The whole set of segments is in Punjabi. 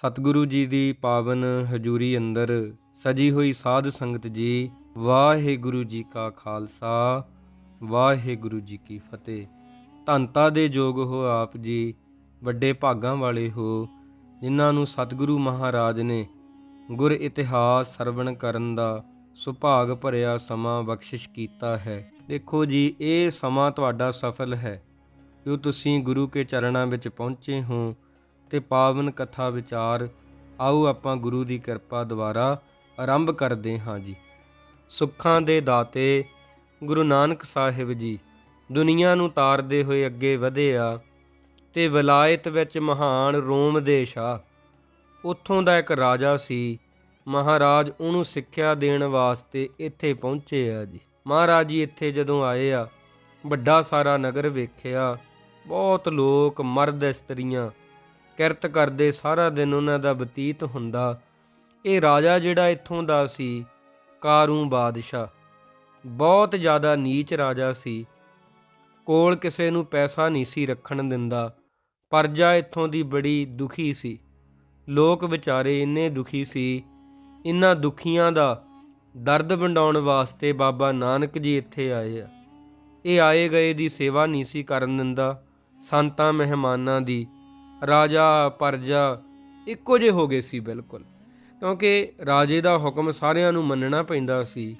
ਸਤਿਗੁਰੂ ਜੀ ਦੀ ਪਾਵਨ ਹਜ਼ੂਰੀ ਅੰਦਰ ਸਜੀ ਹੋਈ ਸਾਧ ਸੰਗਤ ਜੀ, ਵਾਹਿਗੁਰੂ ਜੀ ਕਾ ਖਾਲਸਾ, ਵਾਹਿਗੁਰੂ ਜੀ ਕੀ ਫਤਿਹ। ਧੰਤਾ ਦੇ ਜੋਗ ਹੋ ਆਪ ਜੀ, ਵੱਡੇ ਭਾਗਾਂ ਵਾਲੇ ਹੋ, ਜਿਨ੍ਹਾਂ ਨੂੰ ਸਤਿਗੁਰੂ ਮਹਾਰਾਜ ਨੇ ਗੁਰ ਇਤਿਹਾਸ ਸਰਵਣ ਕਰਨ ਦਾ ਸੁਭਾਗ ਭਰਿਆ ਸਮਾਂ ਬਖਸ਼ਿਸ਼ ਕੀਤਾ ਹੈ। ਦੇਖੋ ਜੀ, ਇਹ ਸਮਾਂ ਤੁਹਾਡਾ ਸਫਲ ਹੈ। ਜੋ ਤੁਸੀਂ ਗੁਰੂ ਕੇ ਚਰਨਾਂ ਵਿੱਚ ਪਹੁੰਚੇ ਹੋ ਤੇ ਪਾਵਨ ਕਥਾ ਵਿਚਾਰ, ਆਓ ਆਪਾਂ ਗੁਰੂ ਦੀ ਕਿਰਪਾ ਦੁਆਰਾ ਆਰੰਭ ਕਰਦੇ ਹਾਂ ਜੀ। ਸੁੱਖਾਂ ਦੇ ਦਾਤੇ, ਗੁਰੂ ਨਾਨਕ ਸਾਹਿਬ ਜੀ, ਦੁਨੀਆ ਨੂੰ ਤਾਰਦੇ ਹੋਏ ਅੱਗੇ ਵਧੇ ਆ ਤੇ ਵਿਲਾਇਤ ਵਿੱਚ ਮਹਾਨ ਰੋਮ ਦੇਸ਼ ਆ ਉੱਥੋਂ ਦਾ ਇੱਕ ਰਾਜਾ ਸੀ, ਮਹਾਰਾਜ ਉਹਨੂੰ ਸਿੱਖਿਆ ਦੇਣ ਵਾਸਤੇ ਇੱਥੇ ਪਹੁੰਚੇ ਆ ਜੀ। ਮਹਾਰਾਜ ਜੀ ਇੱਥੇ ਜਦੋਂ ਆਏ ਆ, ਵੱਡਾ ਸਾਰਾ ਨਗਰ ਵੇਖਿਆ, ਬਹੁਤ ਲੋਕ ਮਰਦ ਇਸਤਰੀਆਂ ਕਿਰਤ ਕਰਦੇ ਸਾਰਾ ਦਿਨ ਉਹਨਾਂ ਦਾ ਬਤੀਤ ਹੁੰਦਾ। ਇਹ ਰਾਜਾ ਜਿਹੜਾ ਇੱਥੋਂ ਦਾ ਸੀ, ਕਾਰੂ ਬਾਦਸ਼ਾਹ। ਬਹੁਤ ਜ਼ਿਆਦਾ ਨੀਚ ਰਾਜਾ ਸੀ। ਕੋਲ ਕਿਸੇ ਨੂੰ ਪੈਸਾ ਨਹੀਂ ਸੀ ਰੱਖਣ ਦਿੰਦਾ। ਪਰਜਾ ਇੱਥੋਂ ਦੀ ਬੜੀ ਦੁਖੀ ਸੀ। ਲੋਕ ਵਿਚਾਰੇ ਇੰਨੇ ਦੁਖੀ ਸੀ। ਇਨ੍ਹਾਂ ਦੁਖੀਆਂ ਦਾ ਦਰਦ ਵੰਡਾਉਣ ਵਾਸਤੇ ਬਾਬਾ ਨਾਨਕ ਜੀ ਇੱਥੇ ਆਏ ਆ। ਇਹ ਆਏ ਗਏ ਦੀ ਸੇਵਾ ਨਹੀਂ ਸੀ ਕਰਨ ਦਿੰਦਾ। ਸੰਤਾਂ, ਮਹਿਮਾਨਾਂ ਦੀ ਰਾਜਾ, ਪਰਜਾ ਇੱਕੋ ਜਿਹੇ ਹੋ ਗਏ ਸੀ ਬਿਲਕੁਲ। ਕਿਉਂਕਿ ਰਾਜੇ ਦਾ ਹੁਕਮ ਸਾਰਿਆਂ ਨੂੰ ਮੰਨਣਾ ਪੈਂਦਾ ਸੀ।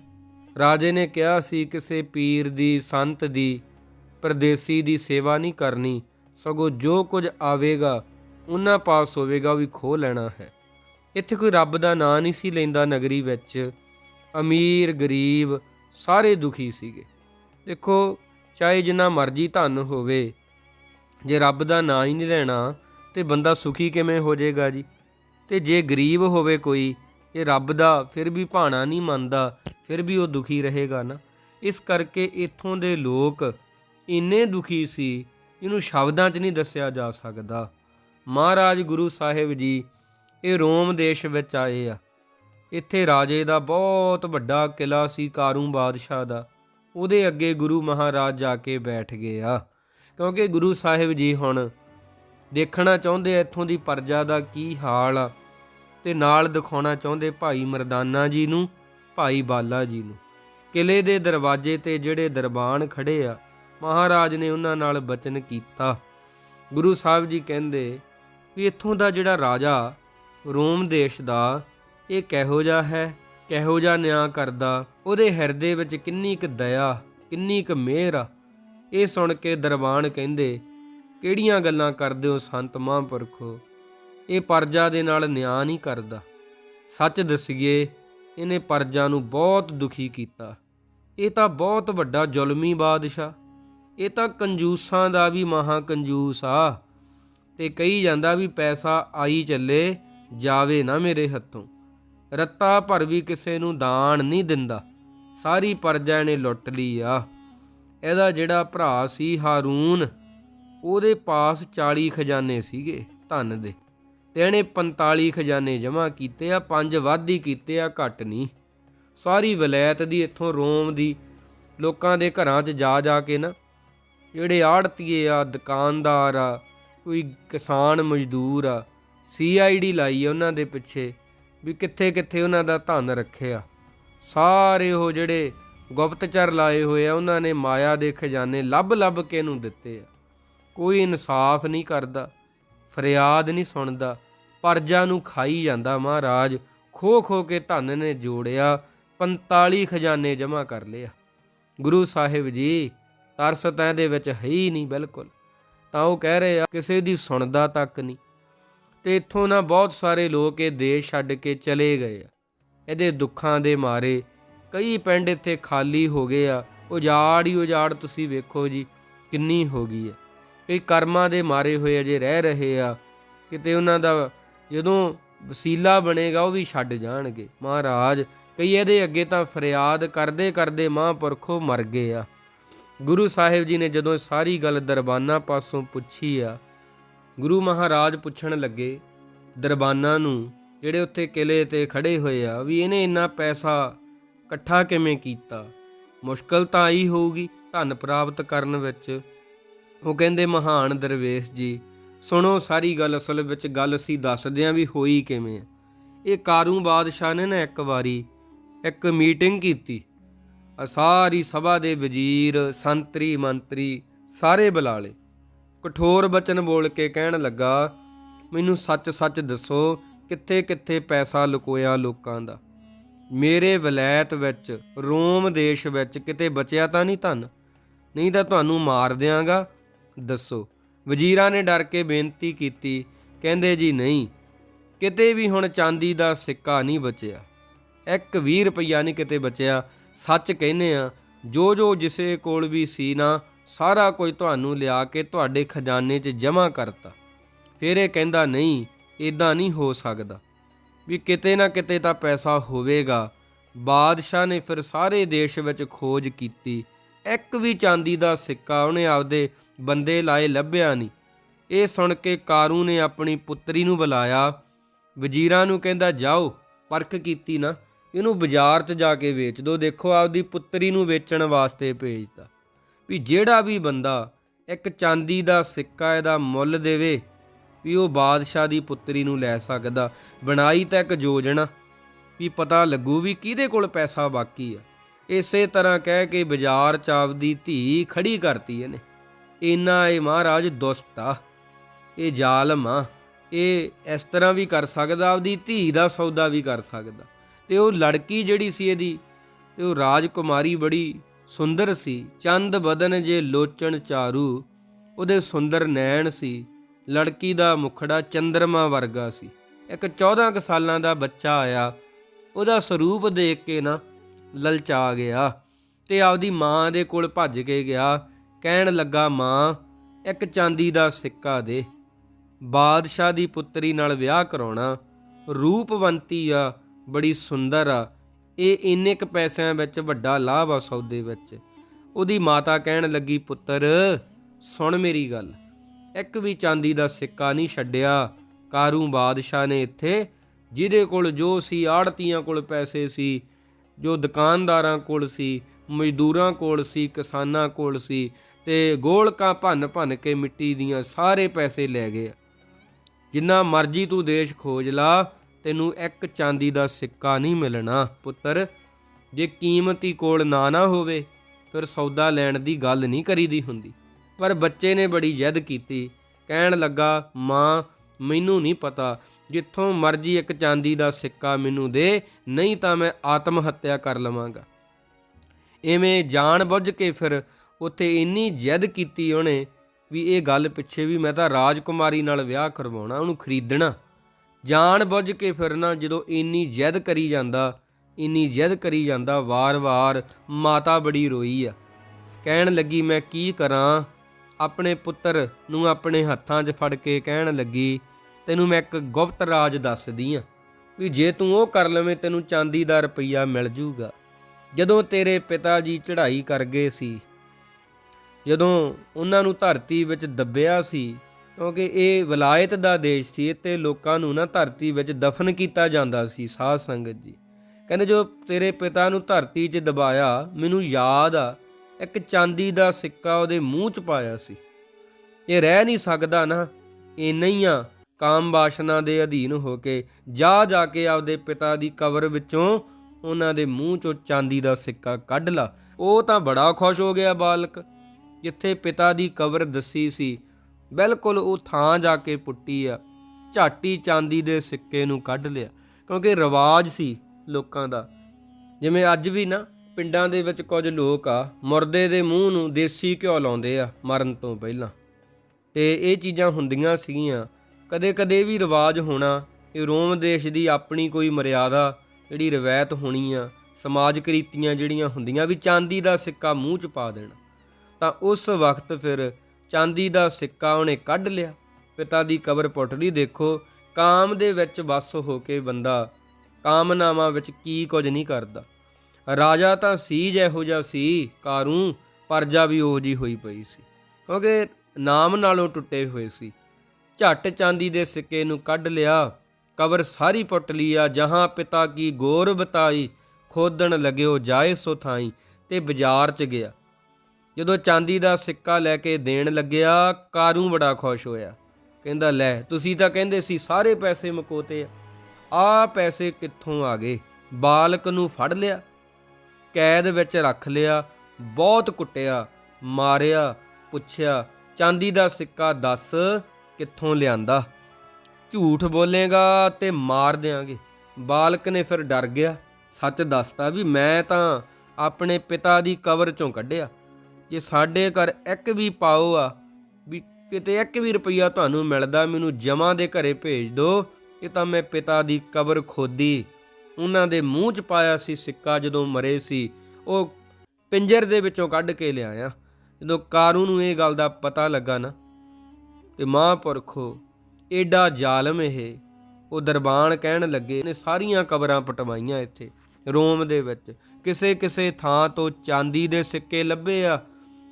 ਰਾਜੇ ਨੇ ਕਿਹਾ ਸੀ, ਕਿਸੇ ਪੀਰ ਦੀ, ਸੰਤ ਦੀ, ਪਰਦੇਸੀ ਦੀ ਸੇਵਾ ਨਹੀਂ ਕਰਨੀ। ਸਗੋਂ ਜੋ ਕੁਝ ਆਵੇਗਾ, ਉਹਨਾਂ ਪਾਸ ਹੋਵੇਗਾ ਵੀ ਖੋ ਲੈਣਾ ਹੈ। ਇੱਥੇ ਕੋਈ ਰੱਬ ਦਾ ਨਾਂ ਨਹੀਂ ਸੀ ਲੈਂਦਾ ਨਗਰੀ ਵਿੱਚ। ਅਮੀਰ, ਗਰੀਬ ਸਾਰੇ ਦੁਖੀ ਸੀਗੇ। ਦੇਖੋ, ਚਾਹੇ ਜਿੰਨਾ ਮਰਜ਼ੀ ਧਨ ਹੋਵੇ, ਜੇ ਰੱਬ ਦਾ ਨਾਂ ਹੀ ਨਹੀਂ ਲੈਣਾ ਤੇ ਬੰਦਾ ਸੁਖੀ ਕਿਵੇਂ ਹੋ ਜਾਏਗਾ ਜੀ? ਤੇ ਜੇ ਗਰੀਬ ਹੋਵੇ ਕੋਈ, ਇਹ ਰੱਬ ਦਾ, ਫਿਰ ਵੀ ਭਾਣਾ ਨਹੀਂ ਮੰਨਦਾ, ਫਿਰ ਵੀ ਉਹ ਦੁਖੀ ਰਹੇਗਾ ਨਾ। ਇਸ ਕਰਕੇ ਇੱਥੋਂ ਦੇ ਲੋਕ ਇੰਨੇ ਦੁਖੀ ਸੀ, ਇਹਨੂੰ ਸ਼ਬਦਾਂ 'ਚ ਨਹੀਂ ਦੱਸਿਆ ਜਾ ਸਕਦਾ। ਮਹਾਰਾਜ ਗੁਰੂ ਸਾਹਿਬ ਜੀ, ਇਹ ਰੋਮ ਦੇਸ਼ ਵਿੱਚ ਆਏ ਆ। ਇੱਥੇ ਰਾਜੇ ਦਾ ਬਹੁਤ ਵੱਡਾ ਕਿਲਾ ਸੀ ਕਾਰੂ ਬਾਦਸ਼ਾਹ ਦਾ। ਉਹਦੇ ਅੱਗੇ ਗੁਰੂ ਮਹਾਰਾਜ ਜਾ ਕੇ ਬੈਠ ਗਏ ਆ। ਕਿਉਂਕਿ ਗੁਰੂ ਸਾਹਿਬ ਜੀ ਹੁਣ ਦੇਖਣਾ ਚਾਹੁੰਦੇ ਆ ਇੱਥੋਂ ਦੀ ਪਰਜਾ ਦਾ ਕੀ ਹਾਲ ਆ। ਤੇ ਨਾਲ ਦਿਖਾਉਣਾ ਚਾਹੁੰਦੇ ਭਾਈ ਮਰਦਾਨਾ ਜੀ ਨੂੰ, ਭਾਈ ਬਾਲਾ ਜੀ ਨੂੰ। ਕਿਲੇ ਦੇ ਦਰਵਾਜ਼ੇ ਤੇ ਜਿਹੜੇ ਦਰਬਾਨ ਖੜੇ ਆ, ਮਹਾਰਾਜ ਨੇ ਉਹਨਾਂ ਨਾਲ ਬਚਨ ਕੀਤਾ। ਗੁਰੂ ਸਾਹਿਬ ਜੀ ਕਹਿੰਦੇ ਵੀ ਇੱਥੋਂ ਦਾ ਜਿਹੜਾ ਰਾਜਾ ਰੋਮ ਦੇਸ਼ ਦਾ, ਇਹ ਕਿਹੋ ਜਿਹਾ ਹੈ, ਕਿਹੋ ਜਿਹਾ ਨਿਆਂ ਕਰਦਾ, ਉਹਦੇ ਹਿਰਦੇ ਵਿੱਚ ਕਿੰਨੀ ਕੁ ਦਇਆ, ਕਿੰਨੀ ਕੁ ਮਿਹਰ ਆ। ਇਹ ਸੁਣ ਕੇ ਦਰਬਾਨ ਕਹਿੰਦੇ ਕਿਹੜੀਆਂ ਗੱਲਾਂ ਕਰਦੇ ਹੋ ਸੰਤ ਮਹਾਂਪੁਰਖੋ? ਇਹ ਪਰਜਾ ਦੇ ਨਾਲ ਨਿਆਂ ਨਹੀਂ ਕਰਦਾ। ਸੱਚ ਦਸੀਏ, ਇਹਨੇ ਪਰਜਾ ਨੂੰ ਬਹੁਤ ਦੁਖੀ ਕੀਤਾ। ਇਹ ਤਾਂ ਬਹੁਤ ਵੱਡਾ ਜ਼ੁਲਮੀ ਬਾਦਸ਼ਾਹ। ਇਹ ਤਾਂ ਕੰਜੂਸਾਂ ਦਾ ਵੀ ਮਹਾ ਕੰਜੂਸ ਆ। ਤੇ ਕਹੀ ਜਾਂਦਾ ਵੀ ਪੈਸਾ ਆਈ ਚੱਲੇ, ਜਾਵੇ ਨਾ ਮੇਰੇ ਹੱਥੋਂ। ਰੱਤਾ ਭਰ ਵੀ ਕਿਸੇ ਨੂੰ ਦਾਨ ਨਹੀਂ ਦਿੰਦਾ। ਸਾਰੀ ਪਰਜਾ ਨੇ ਲੁੱਟ ਲਈ ਆ। ਇਹਦਾ ਜਿਹੜਾ ਭਰਾ ਸੀ ਹਾਰੂਨ ਉਹਦੇ ਪਾਸ 40 ਖਜ਼ਾਨੇ ਸੀਗੇ ਧਨ ਦੇ ਤੇ ਇਹਨੇ 45 ਖਜ਼ਾਨੇ ਜਮ੍ਹਾਂ ਕੀਤੇ ਆ, ਪੰਜ ਵਾਧੀ ਕੀਤੇ ਆ, ਘੱਟ ਨਹੀਂ। ਸਾਰੀ ਵਲੈਤ ਦੀ ਇੱਥੋਂ ਰੋਮ ਦੀ ਲੋਕਾਂ ਦੇ ਘਰਾਂ 'ਚ ਜਾ ਜਾ ਕੇ ਨਾ ਜਿਹੜੇ ਆੜਤੀਏ ਆ, ਦੁਕਾਨਦਾਰ ਆ, ਕੋਈ ਕਿਸਾਨ ਮਜ਼ਦੂਰ ਆ ਸੀਆਈਡੀ ਲਾਈ ਆ ਉਹਨਾਂ ਦੇ ਪਿੱਛੇ ਵੀ ਕਿੱਥੇ ਕਿੱਥੇ ਉਹਨਾਂ ਦਾ ਧਨ ਰੱਖਿਆ। ਸਾਰੇ ਉਹ ਜਿਹੜੇ ਗੁਪਤਚਰ ਲਾਏ ਹੋਏ ਆ, ਉਹਨਾਂ ਨੇ ਮਾਇਆ ਦੇ ਖਜ਼ਾਨੇ ਲੱਭ ਲੱਭ ਕੇ ਇਹਨੂੰ ਦਿੱਤੇ ਆ। ਕੋਈ ਇਨਸਾਫ ਨਹੀਂ ਕਰਦਾ, ਫਰਿਆਦ ਨਹੀਂ ਸੁਣਦਾ, ਪਰਜਾ ਨੂੰ ਖਾਈ ਜਾਂਦਾ ਮਹਾਰਾਜ ਖੋ ਖੋ ਕੇ ਧਨ ਨੇ ਜੋੜਿਆ 45 ਖਜ਼ਾਨੇ ਜਮ੍ਹਾਂ ਕਰ ਲਿਆ ਗੁਰੂ ਸਾਹਿਬ ਜੀ, ਤਰਸ ਤਾਂ ਇਹਦੇ ਵਿੱਚ ਹੈ ਹੀ ਨਹੀਂ ਬਿਲਕੁਲ, ਤਾਂ ਉਹ ਕਹਿ ਰਹੇ ਆ, ਕਿਸੇ ਦੀ ਸੁਣਦਾ ਤੱਕ ਨਹੀਂ। ਤੇ ਇੱਥੋਂ ਨਾ ਬਹੁਤ ਸਾਰੇ ਲੋਕ ਇਹ ਦੇਸ਼ ਛੱਡ ਕੇ ਚਲੇ ਗਏ ਆ। ਇਹਦੇ ਦੁੱਖਾਂ ਦੇ ਮਾਰੇ ਕਈ ਪਿੰਡ ਇੱਥੇ ਖਾਲੀ ਹੋ ਗਏ ਆ। ਉਜਾੜ ਹੀ ਉਜਾੜ ਤੁਸੀਂ ਵੇਖੋ ਜੀ, ਕਿੰਨੀ ਹੋ ਗਈ ਹੈ। ਕਈ ਕਰਮਾਂ ਦੇ ਮਾਰੇ ਹੋਏ ਅਜੇ ਰਹਿ ਰਹੇ ਆ। ਕਿਤੇ ਉਹਨਾਂ ਦਾ ਜਦੋਂ ਵਸੀਲਾ ਬਣੇਗਾ ਉਹ ਵੀ ਛੱਡ ਜਾਣਗੇ। ਮਹਾਰਾਜ, ਕਈ ਇਹਦੇ ਅੱਗੇ ਤਾਂ ਫਰਿਆਦ ਕਰਦੇ ਕਰਦੇ ਮਹਾਂਪੁਰਖੋ ਮਰ ਗਏ ਆ। ਗੁਰੂ ਸਾਹਿਬ ਜੀ ਨੇ ਜਦੋਂ ਸਾਰੀ ਗੱਲ ਦਰਬਾਨਾ ਪਾਸੋਂ ਪੁੱਛੀ ਆ, ਗੁਰੂ ਮਹਾਰਾਜ ਪੁੱਛਣ ਲੱਗੇ, ਦਰਬਾਨਾ ਨੂੰ ਜਿਹੜੇ ਉੱਥੇ ਕਿਲੇ ਤੇ ਖੜੇ ਹੋਏ ਆ, ਵੀ ਇਹਨੇ ਇੰਨਾ ਪੈਸਾ ਇਕੱਠਾ ਕਿਵੇਂ ਕੀਤਾ? ਮੁਸ਼ਕਲ ਤਾਂ ਆਈ ਹੋਊਗੀ ਧਨ ਪ੍ਰਾਪਤ ਕਰਨ ਵਿੱਚ। ਉਹ ਕਹਿੰਦੇ, ਮਹਾਨ ਦਰਵੇਸ਼ ਜੀ, ਸੁਣੋ ਸਾਰੀ ਗੱਲ, ਅਸਲ ਵਿੱਚ ਗੱਲ ਅਸੀਂ ਦੱਸਦੇ ਆਂ ਵੀ ਹੋਈ ਕਿਵੇਂ ਆ। ਇਹ ਕਾਰੂ ਬਾਦਸ਼ਾਹ ਨੇ ਨਾ ਇੱਕ ਵਾਰੀ ਇੱਕ ਮੀਟਿੰਗ ਕੀਤੀ। ਸਾਰੀ ਸਭਾ ਦੇ ਵਜ਼ੀਰ, ਸੰਤਰੀ, ਮੰਤਰੀ ਸਾਰੇ ਬੁਲਾ ਲਏ। ਕਠੋਰ ਬਚਨ ਬੋਲ ਕੇ ਕਹਿਣ ਲੱਗਾ, ਮੈਨੂੰ ਸੱਚ-ਸੱਚ ਦੱਸੋ, ਕਿੱਥੇ-ਕਿੱਥੇ ਪੈਸਾ ਲੁਕੋਇਆ ਲੋਕਾਂ ਦਾ? ਮੇਰੇ ਵਲਾਇਤ ਵਿੱਚ, ਰੋਮ ਦੇਸ਼ ਵਿੱਚ ਕਿਤੇ ਬਚਿਆ ਤਾਂ ਨਹੀਂ ਧਨ? ਨਹੀਂ ਤਾਂ ਤੁਹਾਨੂੰ ਮਾਰ ਦਿਆਂਗਾ ਦੱਸੋ। ਵਜ਼ੀਰਾਂ ਨੇ ਡਰ ਕੇ ਬੇਨਤੀ ਕੀਤੀ, ਕਹਿੰਦੇ ਜੀ ਨਹੀਂ, ਕਿਤੇ ਵੀ ਹੁਣ ਚਾਂਦੀ ਦਾ ਸਿੱਕਾ ਨਹੀਂ ਬਚਿਆ। ਇੱਕ 20 ਰੁਪਈਆ ਨਹੀਂ ਕਿਤੇ ਬਚਿਆ, ਸੱਚ ਕਹਿੰਦੇ ਆ ਜੋ ਜੋ ਜਿਸੇ ਕੋਲ ਵੀ ਸੀ ਨਾ, ਸਾਰਾ ਕੁਝ ਤੁਹਾਨੂੰ ਲਿਆ ਕੇ ਤੁਹਾਡੇ ਖਜ਼ਾਨੇ 'ਚ ਜਮ੍ਹਾਂ ਕਰਤਾ। ਫਿਰ ਇਹ ਕਹਿੰਦਾ ਨਹੀਂ ਇਦਾਂ ਨਹੀਂ ਹੋ ਸਕਦਾ। ਵੀ ਕਿਤੇ ਨਾ ਕਿਤੇ ਤਾਂ ਪੈਸਾ ਹੋਵੇਗਾ। ਬਾਦਸ਼ਾਹ ਨੇ ਫਿਰ ਸਾਰੇ ਦੇਸ਼ ਵਿੱਚ ਖੋਜ ਕੀਤੀ। ਇੱਕ ਵੀ ਚਾਂਦੀ ਦਾ ਸਿੱਕਾ ਉਹਨੇ ਆਪਦੇ ਬੰਦੇ ਲਾਏ ਲੱਭਿਆ ਨਹੀਂ। ਇਹ ਸੁਣ ਕੇ ਕਾਰੂ ਨੇ ਆਪਣੀ ਪੁੱਤਰੀ ਨੂੰ ਬੁਲਾਇਆ। ਵਜ਼ੀਰਾਂ ਨੂੰ ਕਹਿੰਦਾ, ਜਾਓ, ਪਰਖ ਕੀਤੀ ਨਾ। ਇਹਨੂੰ ਬਾਜ਼ਾਰ 'ਚ ਜਾ ਕੇ ਵੇਚ ਦਿਓ। ਦੇਖੋ, ਆਪਦੀ ਪੁੱਤਰੀ ਨੂੰ ਵੇਚਣ ਵਾਸਤੇ ਭੇਜਦਾ ਵੀ ਜਿਹੜਾ ਵੀ ਬੰਦਾ ਇੱਕ ਚਾਂਦੀ ਦਾ ਸਿੱਕਾ ਇਹਦਾ ਮੁੱਲ ਦੇਵੇ, ਵੀ ਉਹ ਬਾਦਸ਼ਾਹ ਦੀ ਪੁੱਤਰੀ ਨੂੰ ਲੈ ਸਕਦਾ। ਬਣਾਈ ਤਾਂ ਇੱਕ ਯੋਜਨਾ ਵੀ ਪਤਾ ਲੱਗੂ ਵੀ ਕਿਹਦੇ ਕੋਲ ਪੈਸਾ ਬਾਕੀ ਆ। ਇਸੇ ਤਰ੍ਹਾਂ ਕਹਿ ਕੇ ਬਾਜ਼ਾਰ ਚ ਆਪਦੀ ਧੀ ਖੜੀ ਕਰਤੀ ਇਹਨੇ। ਇੰਨਾ ਇਹ ਮਹਾਰਾਜ ਦੁਸ਼ਟ ਆ, ਇਹ ਜ਼ਾਲਮ ਆ। ਇਹ ਇਸ ਤਰ੍ਹਾਂ ਵੀ ਕਰ ਸਕਦਾ, ਆਪਦੀ ਧੀ ਦਾ ਸੌਦਾ ਵੀ ਕਰ ਸਕਦਾ। ਤੇ ਉਹ ਲੜਕੀ ਜਿਹੜੀ ਸੀ ਇਹਦੀ, ਤੇ ਉਹ ਰਾਜਕੁਮਾਰੀ ਬੜੀ ਸੁੰਦਰ ਸੀ। ਚੰਦ ਬਦਨ ਜੇ ਲੋਚਣ ਚਾਰੂ, ਉਹਦੇ ਸੁੰਦਰ ਨੈਣ ਸੀ। ਲੜਕੀ ਦਾ ਮੁਖੜਾ ਚੰਦਰਮਾ ਵਰਗਾ ਸੀ। ਇੱਕ 14 ਕੁ ਸਾਲਾਂ ਦਾ ਬੱਚਾ ਆਇਆ, ਉਹਦਾ ਸਰੂਪ ਦੇਖ ਕੇ ਨਾ ਲਲਚਾ ਗਿਆ ਤੇ ਆਪਦੀ ਮਾਂ ਦੇ ਕੋਲ ਭੱਜ ਕੇ ਗਿਆ। ਕਹਿਣ ਲੱਗਾ, ਮਾਂ, ਇੱਕ ਚਾਂਦੀ ਦਾ ਸਿੱਕਾ ਦੇ। ਬਾਦਸ਼ਾਹ ਦੀ ਪੁੱਤਰੀ ਨਾਲ ਵਿਆਹ ਕਰਾਉਣਾ ਰੂਪਵੰਤੀ ਆ, ਬੜੀ ਸੁੰਦਰ ਆ। ਇਹ ਇੰਨੇ ਕ ਪੈਸਿਆਂ ਵਿੱਚ ਵੱਡਾ ਲਾਭ ਆ ਸੌਦੇ ਵਿੱਚ। ਉਹਦੀ ਮਾਤਾ ਕਹਿਣ ਲੱਗੀ, ਪੁੱਤਰ, ਸੁਣ ਮੇਰੀ ਗੱਲ। ਇੱਕ ਵੀ ਚਾਂਦੀ ਦਾ ਸਿੱਕਾ ਨਹੀਂ ਛੱਡਿਆ। ਕਾਰੂ ਬਾਦਸ਼ਾਹ ਨੇ ਇੱਥੇ, ਜਿਹਦੇ ਕੋਲ ਜੋ ਸੀ, ਆੜਤੀਆਂ ਕੋਲ ਪੈਸੇ ਸੀ ਜੋ ਦੁਕਾਨਦਾਰਾਂ ਕੋਲ ਸੀ, ਮਜ਼ਦੂਰਾਂ ਕੋਲ ਸੀ, ਕਿਸਾਨਾਂ ਕੋਲ ਸੀ ਤੇ ਗੋਲਕਾਂ ਭੰਨ ਭੰਨ ਕੇ ਮਿੱਟੀ ਦੀਆਂ ਸਾਰੇ ਪੈਸੇ ਲੈ ਗਏ ਜਿੰਨਾ ਮਰਜ਼ੀ ਤੂੰ ਦੇਸ਼ ਖੋਜ ਲਾ, ਤੈਨੂੰ ਇੱਕ ਚਾਂਦੀ ਦਾ ਸਿੱਕਾ ਨਹੀਂ ਮਿਲਣਾ, ਪੁੱਤਰ। ਜੇ ਕੀਮਤੀ ਕੋਲ ਨਾ ਨਾ ਹੋਵੇ, ਫਿਰ ਸੌਦਾ ਲੈਣ ਦੀ ਗੱਲ ਨਹੀਂ ਕਰੀਦੀ ਹੁੰਦੀ। ਪਰ ਬੱਚੇ ਨੇ ਬੜੀ ਜਿੱਦ ਕੀਤੀ। ਕਹਿਣ ਲੱਗਾ, ਮਾਂ, ਮੈਨੂੰ ਨਹੀਂ ਪਤਾ ਜਿੱਥੋਂ ਮਰਜ਼ੀ ਇੱਕ ਚਾਂਦੀ ਦਾ ਸਿੱਕਾ ਮੈਨੂੰ ਦੇ, ਨਹੀਂ ਤਾਂ ਮੈਂ ਆਤਮ ਹੱਤਿਆ ਕਰ ਲਵਾਂਗਾ। ਐਵੇਂ ਜਾਣ ਬੁੱਝ ਕੇ ਫਿਰ ਉੱਥੇ ਇੰਨੀ ਜਿੱਦ ਕੀਤੀ ਉਹਨੇ ਵੀ ਇਹ ਗੱਲ ਪਿੱਛੇ ਵੀ ਮੈਂ ਤਾਂ ਰਾਜਕੁਮਾਰੀ ਨਾਲ ਵਿਆਹ ਕਰਵਾਉਣਾ, ਉਹਨੂੰ ਖਰੀਦਣਾ। ਜਾਣ ਬੁੱਝ ਕੇ ਫਿਰ ਨਾ ਜਦੋਂ ਇੰਨੀ ਜਿੱਦ ਕਰੀ ਜਾਂਦਾ, ਇੰਨੀ ਜਿੱਦ ਕਰੀ ਜਾਂਦਾ ਵਾਰ-ਵਾਰ ਮਾਤਾ ਬੜੀ ਰੋਈ ਆ। ਕਹਿਣ ਲੱਗੀ, ਮੈਂ ਕੀ ਕਰਾਂ? ਆਪਣੇ ਪੁੱਤਰ ਨੂੰ ਆਪਣੇ ਹੱਥਾਂ 'ਚ ਫੜ ਕੇ ਕਹਿਣ ਲੱਗੀ ਤੈਨੂੰ ਮੈਂ ਇੱਕ ਗੁਪਤ ਰਾਜ ਦੱਸਦੀ ਆ ਵੀ ਜੇ ਤੂੰ ਉਹ ਕਰ ਲਵੇਂ, ਤੈਨੂੰ ਚਾਂਦੀ ਦਾ ਰੁਪਈਆ ਮਿਲ ਜੂਗਾ। ਜਦੋਂ ਤੇਰੇ ਪਿਤਾ ਜੀ ਚੜ੍ਹਾਈ ਕਰ ਗਏ ਸੀ, ਜਦੋਂ ਉਹਨਾਂ ਨੂੰ ਧਰਤੀ ਵਿੱਚ ਦੱਬਿਆ ਸੀ, ਕਿਉਂਕਿ ਇਹ ਵਿਲਾਇਤ ਦਾ ਦੇਸ਼ ਸੀ ਤੇ ਲੋਕਾਂ ਨੂੰ ਨਾ ਧਰਤੀ ਵਿੱਚ ਦਫਨ ਕੀਤਾ ਜਾਂਦਾ ਸੀ, ਸਾਧ ਸੰਗਤ ਜੀ। ਕਹਿੰਦੇ ਜੋ ਤੇਰੇ ਪਿਤਾ ਨੂੰ ਧਰਤੀ 'ਚ ਦਬਾਇਆ, ਮੈਨੂੰ ਯਾਦ ਆ, ਇੱਕ ਚਾਂਦੀ ਦਾ ਸਿੱਕਾ ਉਹਦੇ ਮੂੰਹ 'ਚ ਪਾਇਆ ਸੀ। ਇਹ ਰਹਿ ਨਹੀਂ ਸਕਦਾ ਨਾ ਇਹ ਨਹੀਂ ਆ ਕਾਮ ਬਾਸ਼ਨਾ ਦੇ ਅਧੀਨ ਹੋ ਕੇ ਜਾ ਜਾ ਕੇ ਆਪਦੇ ਪਿਤਾ ਦੀ ਕਬਰ ਵਿੱਚੋਂ ਉਹਨਾਂ ਦੇ ਮੂੰਹ 'ਚੋਂ ਚਾਂਦੀ ਦਾ ਸਿੱਕਾ ਕੱਢ ਲਾ। ਉਹ ਤਾਂ ਬੜਾ ਖੁਸ਼ ਹੋ ਗਿਆ ਬਾਲਕ। ਜਿੱਥੇ ਪਿਤਾ ਦੀ ਕਬਰ ਦੱਸੀ ਸੀ, ਬਿਲਕੁਲ ਉਹ ਥਾਂ ਜਾ ਕੇ ਪੁੱਟੀ ਆ। ਝਾਟੀ ਚਾਂਦੀ ਦੇ ਸਿੱਕੇ ਨੂੰ ਕੱਢ ਲਿਆ, ਕਿਉਂਕਿ ਰਿਵਾਜ ਸੀ ਲੋਕਾਂ ਦਾ। ਜਿਵੇਂ ਅੱਜ ਵੀ ਨਾ, ਪਿੰਡਾਂ ਦੇ ਵਿੱਚ ਕੁਝ ਲੋਕ ਆ, ਮੁਰਦੇ ਦੇ ਮੂੰਹ ਨੂੰ ਦੇਸੀ ਘਿਓ ਲਾਉਂਦੇ ਆ ਮਰਨ ਤੋਂ ਪਹਿਲਾਂ। ਤੇ ਇਹ ਚੀਜ਼ਾਂ ਹੁੰਦੀਆਂ ਸੀਗੀਆਂ ਕਦੇ-ਕਦੇ ਵੀ ਰਿਵਾਜ ਹੋਣਾ ਇਹ ਰੋਮ ਦੇਸ਼ ਦੀ ਆਪਣੀ ਕੋਈ ਮਰਿਆਦਾ, ਜਿਹੜੀ ਰਵਾਇਤ ਹੋਣੀ ਆ ਸਮਾਜਿਕ ਰੀਤੀਆਂ ਜਿਹੜੀਆਂ ਹੁੰਦੀਆਂ ਵੀ ਚਾਂਦੀ ਦਾ ਸਿੱਕਾ ਮੂੰਹ 'ਚ ਪਾ ਦੇਣਾ। ਤਾਂ ਉਸ ਵਕਤ ਫਿਰ ਚਾਂਦੀ ਦਾ ਸਿੱਕਾ ਉਹਨੇ ਕੱਢ ਲਿਆ। ਪਿਤਾ ਦੀ ਕਬਰ ਪੁੱਟਦੀ ਦੇਖੋ, ਕਾਮ ਦੇ ਵਿੱਚ ਵਸ ਹੋ ਕੇ ਬੰਦਾ ਕਾਮਨਾਵਾਂ ਵਿੱਚ ਕੀ ਕੁਝ ਨਹੀਂ ਕਰਦਾ। ਰਾਜਾ ਤਾਂ ਸੀ ਜਿਹੋ ਜਿਹਾ ਸੀ, ਕਾਰੂ, ਪਰਜਾ ਵੀ ਉਹ ਜੀ ਹੋਈ ਪਈ ਸੀ। ਕਿਉਂਕਿ ਨਾਮ ਨਾਲੋਂ ਟੁੱਟੇ ਹੋਏ ਸੀ। ਝੱਟ ਚਾਂਦੀ ਦੇ ਸਿੱਕੇ ਨੂੰ ਕੱਢ ਲਿਆ। ਕਬਰ ਸਾਰੀ ਪੁੱਟ ਲਿਆ, ਜਹਾਂ ਪਿਤਾ ਕੀ ਗੌਰ ਬਤਾਈ। ਖੋਦਣ ਲਗਿਓ ਜਾਏ ਸੋ ਥਾਈ ਤੇ ਬਾਜ਼ਾਰ ਚ ਗਿਆ। ਜਦੋਂ ਚਾਂਦੀ ਦਾ ਸਿੱਕਾ ਲੈ ਕੇ ਦੇਣ ਲੱਗਿਆ, ਕਾਰੂ ਬੜਾ ਖੁਸ਼ ਹੋਇਆ। ਕਹਿੰਦਾ, ਲੈ, ਤੁਸੀਂ ਤਾਂ ਕਹਿੰਦੇ ਸੀ ਸਾਰੇ ਪੈਸੇ ਮਕੋਤੇ ਆ। ਪੈਸੇ ਕਿੱਥੋਂ ਆ ਗਏ? ਬਾਲਕ ਨੂੰ ਫੜ ਲਿਆ, ਕੈਦ ਵਿੱਚ ਰੱਖ ਲਿਆ, ਬਹੁਤ ਕੁੱਟਿਆ, ਮਾਰਿਆ, ਪੁੱਛਿਆ, ਚਾਂਦੀ ਦਾ ਸਿੱਕਾ ਦੱਸ ਕਿੱਥੋਂ ਲਿਆਂਦਾ? ਝੂਠ ਬੋਲੇਗਾ ਤੇ ਮਾਰ ਦਿਆਂਗੇ। ਬਾਲਕ ਨੇ ਫਿਰ ਡਰ ਗਿਆ। ਸੱਚ ਦੱਸਤਾ ਵੀ ਮੈਂ ਤਾਂ ਆਪਣੇ ਪਿਤਾ ਦੀ ਕਬਰ ਚੋਂ ਕੱਢਿਆ। ਜੇ ਸਾਡੇ ਘਰ ਇੱਕ ਵੀ ਪਾਓ ਆ, ਵੀ ਕਿਤੇ ਇੱਕ ਵੀ ਰੁਪਈਆ ਤੁਹਾਨੂੰ ਮਿਲਦਾ, ਮੈਨੂੰ ਜਮਾਂ ਦੇ ਘਰੇ ਭੇਜ ਦਿਓ ਇਹ ਤਾਂ ਮੈਂ ਪਿਤਾ ਦੀ ਕਬਰ ਖੋਦੀ। ਉਹਨਾਂ ਦੇ ਮੂੰਹ 'ਚ ਪਾਇਆ ਸੀ ਸਿੱਕਾ ਜਦੋਂ ਮਰੇ ਸੀ। ਉਹ ਪਿੰਜਰ ਦੇ ਵਿੱਚੋਂ ਕੱਢ ਕੇ ਲਿਆਇਆ। ਜਦੋਂ ਕਾਰੂ ਨੂੰ ਇਹ ਗੱਲ ਦਾ ਪਤਾ ਲੱਗਾ ਨਾ ਤੇ ਮਹਾਂਪੁਰਖੋ ਏਡਾ ਜ਼ਾਲਮ ਇਹ। ਉਹ ਦਰਬਾਨ ਕਹਿਣ ਲੱਗੇ ਨੇ ਸਾਰੀਆਂ ਕਬਰਾਂ ਪਟਵਾਈਆਂ ਇੱਥੇ, ਰੋਮ ਦੇ ਵਿੱਚ। ਕਿਸੇ ਕਿਸੇ ਥਾਂ ਤੋਂ ਚਾਂਦੀ ਦੇ ਸਿੱਕੇ ਲੱਭੇ ਆ।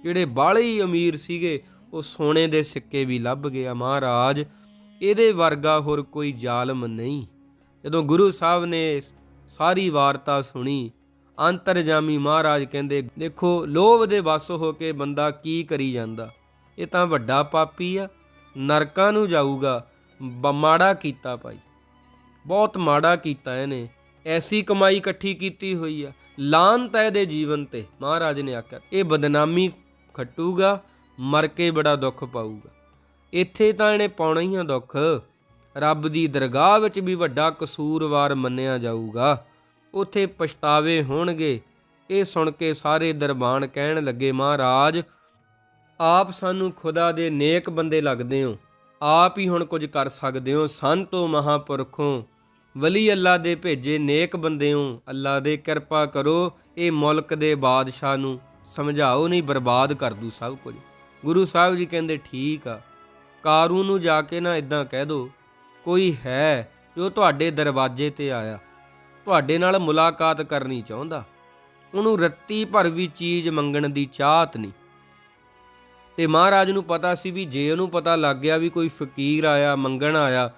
ਜਿਹੜੇ ਬਾਹਲੇ ਹੀ ਅਮੀਰ ਸੀਗੇ, ਉਹ ਸੋਨੇ ਦੇ ਸਿੱਕੇ ਵੀ ਲੱਭ ਗਿਆ। ਮਹਾਰਾਜ, ਇਹਦੇ ਵਰਗਾ ਹੋਰ ਕੋਈ ਜ਼ਾਲਮ ਨਹੀਂ। ਜਦੋਂ ਗੁਰੂ ਸਾਹਿਬ ਨੇ ਸਾਰੀ ਵਾਰਤਾ ਸੁਣੀ, ਅੰਤਰਜਾਮੀ ਮਹਾਰਾਜ ਕਹਿੰਦੇ, ਦੇਖੋ, ਲੋਭ ਦੇ ਵਸ ਹੋ ਕੇ ਬੰਦਾ ਕੀ ਕਰੀ ਜਾਂਦਾ? ਇਹ ਤਾਂ ਵੱਡਾ ਪਾਪੀ ਆ। ਨਰਕਾਂ ਨੂੰ ਜਾਊਗਾ। ਬ- ਮਾੜਾ ਕੀਤਾ ਭਾਈ। ਬਹੁਤ ਮਾੜਾ ਕੀਤਾ ਇਹਨੇ। ਐਸੀ ਕਮਾਈ ਇਕੱਠੀ ਕੀਤੀ ਹੋਈ ਆ। ਲਾਂਤ ਹੈ ਇਹਦੇ ਜੀਵਨ ਤੇ, ਮਹਾਰਾਜ ਨੇ ਆਖਿਆ। ਇਹ ਬਦਨਾਮੀ ਖੱਟੂਗਾ, ਮਰ ਕੇ ਬੜਾ ਦੁੱਖ ਪਾਊਗਾ। ਇੱਥੇ ਤਾਂ ਇਹਨੇ ਪਾਉਣਾ ਹੀ ਆ ਦੁੱਖ। ਰੱਬ ਦੀ ਦਰਗਾਹ ਵਿੱਚ ਵੀ ਵੱਡਾ ਕਸੂਰਵਾਰ ਮੰਨਿਆ ਜਾਊਗਾ। ਉਥੇ ਪਛਤਾਵੇ ਹੋਣਗੇ। ਇਹ ਸੁਣ ਕੇ ਸਾਰੇ ਦਰਬਾਨ ਕਹਿਣ ਲੱਗੇ, ਮਹਾਰਾਜ ਆਪ ਸਾਨੂੰ ਖੁਦਾ ਦੇ ਨੇਕ ਬੰਦੇ ਲੱਗਦੇ ਹੋ। ਆਪ ਹੀ ਹੁਣ ਕੁਝ ਕਰ ਸਕਦੇ ਹੋ। ਸੰਤੋ ਮਹਾਪੁਰਖੋਂ ਵਲੀ ਅੱਲਾ ਦੇ ਭੇਜੇ ਨੇਕ ਬੰਦੇ ਹੋ। ਅੱਲਾ ਦੇ ਕਿਰਪਾ ਕਰੋ, ਇਹ ਮੁਲਕ ਦੇ ਬਾਦਸ਼ਾਹ ਨੂੰ ਸਮਝਾਓ, ਨਹੀਂ ਬਰਬਾਦ ਕਰ ਦੂ ਸਭ ਕੁਝ। ਗੁਰੂ ਸਾਹਿਬ ਜੀ ਕਹਿੰਦੇ, ਠੀਕ ਆ। ਕਾਰੂ ਨੂੰ ਜਾ ਕੇ ਨਾ ਇਦਾਂ ਕਹਿ ਦੋ, ਕੋਈ ਹੈ ਜੋ ਤੁਹਾਡੇ ਦਰਵਾਜ਼ੇ ਤੇ ਆਇਆ, ਤੁਹਾਡੇ ਨਾਲ ਮੁਲਾਕਾਤ ਕਰਨੀ ਚਾਹੁੰਦਾ। ਉਹਨੂੰ ਰੱਤੀ ਭਰ ਵੀ ਚੀਜ਼ ਮੰਗਣ ਦੀ ਚਾਹਤ ਨਹੀਂ। ਤੇ ਮਹਾਰਾਜ ਨੂੰ ਪਤਾ ਸੀ ਵੀ ਜੇ ਉਹਨੂੰ ਪਤਾ ਲੱਗ ਗਿਆ ਵੀ ਕੋਈ ਫਕੀਰ ਆਇਆ, ਮੰਗਣ ਆਇਆ,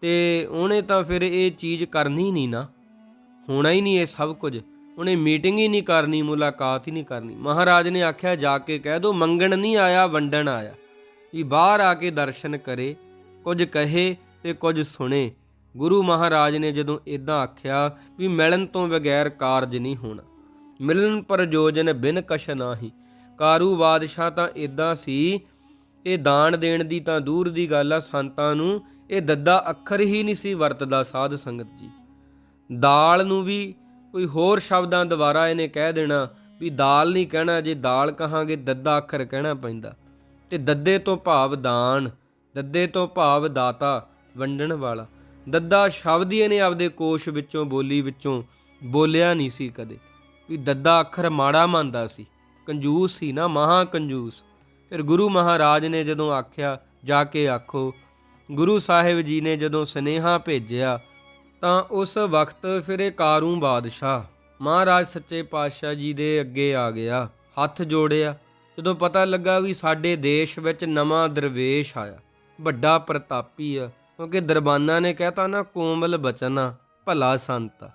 ਤੇ ਉਹਨੇ ਤਾਂ ਫਿਰ ਇਹ ਚੀਜ਼ ਕਰਨੀ ਨਹੀਂ ਨਾ। ਹੋਣਾ ਹੀ ਨਹੀਂ ਇਹ ਸਭ ਕੁਝ। ਉਹਨੇ ਮੀਟਿੰਗ ਹੀ ਨਹੀਂ ਕਰਨੀ, ਮੁਲਾਕਾਤ ਹੀ ਨਹੀਂ ਕਰਨੀ। ਮਹਾਰਾਜ ਨੇ ਆਖਿਆ, ਜਾ ਕੇ ਕਹਿ ਦੋ, ਮੰਗਣ ਨਹੀਂ ਆਇਆ, ਵੰਡਣ ਆਇਆ। ਵੀ ਬਾਹਰ ਆ ਕੇ ਦਰਸ਼ਨ ਕਰੇ, ਕੁਝ ਕਹੇ ਤੇ ਕੁਝ ਸੁਣੇ। ਗੁਰੂ ਮਹਾਰਾਜ ਨੇ ਜਦੋਂ ਇਦਾਂ ਆਖਿਆ ਵੀ ਮਿਲਣ ਤੋਂ ਬਗੈਰ ਕਾਰਜ ਨਹੀਂ ਹੋਣਾ। ਮਿਲਨ ਪ੍ਰਯੋਜਨ ਬਿਨ ਕਛ ਨਾਹੀ ਕਾਰੂ ਬਾਦਸ਼ਾਹ ਤਾਂ ਇਦਾਂ ਸੀ, ਇਹ ਦਾਨ ਦੇਣ ਦੀ ਤਾਂ ਦੂਰ ਦੀ ਗੱਲ ਆ, ਸੰਤਾਂ ਨੂੰ ਇਹ ਦੱਦਾ ਅੱਖਰ ਹੀ ਨਹੀਂ ਸੀ ਵਰਤਦਾ ਸਾਧ ਸੰਗਤ ਜੀ। ਦਾਲ ਨੂੰ ਵੀ ਕੋਈ ਹੋਰ ਸ਼ਬਦਾਂ ਦੁਆਰਾ ਇਹਨੇ ਕਹਿ ਦੇਣਾ ਵੀ ਦਾਲ ਨਹੀਂ ਕਹਿਣਾ, ਜੇ ਦਾਲ ਕਹਾਂਗੇ ਦੱਦਾ ਅੱਖਰ ਕਹਿਣਾ ਪੈਂਦਾ। ਤੇ ਦੱਦੇ ਤੋਂ ਭਾਵ ਦਾਨ, ਦੱਦੇ ਤੋਂ ਭਾਵ ਦਾਤਾ ਵੰਡਣ ਵਾਲਾ। ਦੱਦਾ ਸ਼ਬਦ ਹੀ ਇਹਨੇ ਆਪਦੇ ਕੋਸ਼ ਵਿੱਚੋਂ, ਬੋਲੀ ਵਿੱਚੋਂ ਬੋਲਿਆ ਨਹੀਂ ਸੀ ਕਦੇ। ਵੀ ਦੱਦਾ ਅੱਖਰ ਮਾੜਾ ਮੰਨਦਾ ਸੀ। ਕੰਜੂਸ ਸੀ ਨਾ, ਮਹਾ ਕੰਜੂਸ ਫਿਰ ਗੁਰੂ ਮਹਾਰਾਜ ਨੇ ਜਦੋਂ ਆਖਿਆ, ਜਾ ਕੇ ਆਖੋ, ਗੁਰੂ ਸਾਹਿਬ ਜੀ ਨੇ ਜਦੋਂ ਸਨੇਹਾ ਭੇਜਿਆ, ਤਾਂ ਉਸ ਵਕਤ ਫਿਰ ਇਹ ਕਾਰੂ ਬਾਦਸ਼ਾਹ, ਮਹਾਰਾਜ ਸੱਚੇ ਪਾਤਸ਼ਾਹ ਜੀ ਦੇ ਅੱਗੇ ਆ ਗਿਆ, ਹੱਥ ਜੋੜਿਆ ਜਦੋਂ ਪਤਾ ਲੱਗਾ ਵੀ ਸਾਡੇ ਦੇਸ਼ ਵਿੱਚ ਨਵਾਂ ਦਰਵੇਸ਼ ਆਇਆ, ਵੱਡਾ ਪ੍ਰਤਾਪੀ ਆ, ਕਿਉਂਕਿ ਦਰਬਾਨਾ ਨੇ ਕਹਿਤਾ ਨਾ, ਕੋਮਲ ਬਚਨ ਆ, ਭਲਾ ਸੰਤ ਆ।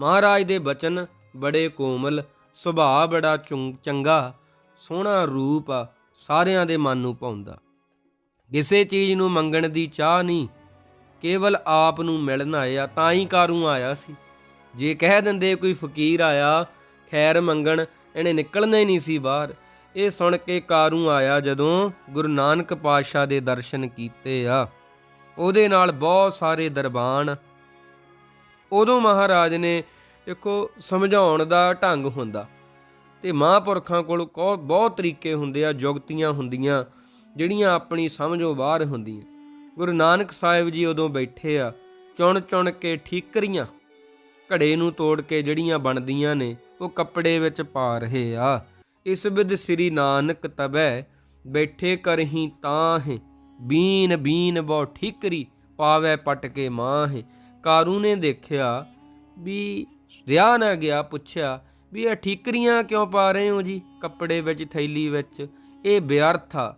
ਮਹਾਰਾਜ ਦੇ ਬਚਨ ਬੜੇ ਕੋਮਲ ਸੁਭਾਅ ਬੜਾ ਚੁੰ- ਚੰਗਾ, ਸੋਹਣਾ ਰੂਪ ਆ, ਸਾਰਿਆਂ ਦੇ ਮਨ ਨੂੰ ਪਾਉਂਦਾ ਕਿਸੇ ਚੀਜ਼ ਨੂੰ ਮੰਗਣ ਦੀ ਚਾਹ ਨਹੀਂ, ਕੇਵਲ ਆਪ ਨੂੰ ਮਿਲਣ ਆਇਆ, ਤਾਂ ਹੀ ਕਾਰੂ ਆਇਆ ਸੀ। ਜੇ ਕਹਿ ਦਿੰਦੇ ਕੋਈ ਫਕੀਰ ਆਇਆ, ਖੈਰ ਮੰਗਣ, ਇਹਨੇ ਨਿਕਲਣਾ ਹੀ ਨਹੀਂ ਸੀ ਬਾਹਰ। ਇਹ ਸੁਣ ਕੇ ਕਾਰੂ ਆਇਆ ਜਦੋਂ ਗੁਰੂ ਨਾਨਕ ਪਾਤਸ਼ਾਹ ਦੇ ਦਰਸ਼ਨ ਕੀਤੇ ਆ। ਉਹਦੇ ਨਾਲ ਬਹੁਤ ਸਾਰੇ ਦਰਬਾਨ। ਉਦੋਂ ਮਹਾਰਾਜ ਨੇ ਦੇਖੋ, ਸਮਝਾਉਣ ਦਾ ਢੰਗ ਹੁੰਦਾ। ਤੇ ਮਹਾਂਪੁਰਖਾਂ ਕੋਲ ਕੋ, ਬਹੁਤ ਤਰੀਕੇ ਹੁੰਦੇ ਆ, ਜੁਗਤੀਆਂ ਹੁੰਦੀਆਂ, ਜਿਹੜੀਆਂ ਆਪਣੀ ਸਮਝੋਂ ਬਾਹਰ ਹੁੰਦੀਆਂ। ਗੁਰੂ ਨਾਨਕ ਸਾਹਿਬ ਜੀ ਉਦੋਂ ਬੈਠੇ ਆ ਚੁਣ ਚੁਣ ਕੇ ਠੀਕਰੀਆਂ, ਘੜੇ ਨੂੰ ਤੋੜ ਕੇ ਜਿਹੜੀਆਂ ਬਣਦੀਆਂ ਨੇ, ਉਹ ਕੱਪੜੇ ਵਿੱਚ ਪਾ ਰਹੇ ਆ। ਇਸ ਵਿਦ ਸ੍ਰੀ ਨਾਨਕ ਤਬੈ ਬੈਠੇ ਕਰਹੀ ਤਾਹੇ, ਬੀਨ ਬੀਨ ਬਹੁ ਠੀਕਰੀ, ਪਾਵੇ ਪਟ ਕੇ ਮਾਹੇ। ਕਾਰੂ ਨੇ ਦੇਖਿਆ ਵੀ ਰਿਆ ਨਾ ਗਿਆ ਪੁੱਛਿਆ ਵੀ ਇਹ ਠੀਕਰੀਆਂ ਕਿਉਂ ਪਾ ਰਹੇ ਹੋ ਜੀ ਕੱਪੜੇ ਵਿੱਚ, ਥੈਲੀ ਵਿੱਚ? ਇਹ ਬਿਅਰਥ। ਆ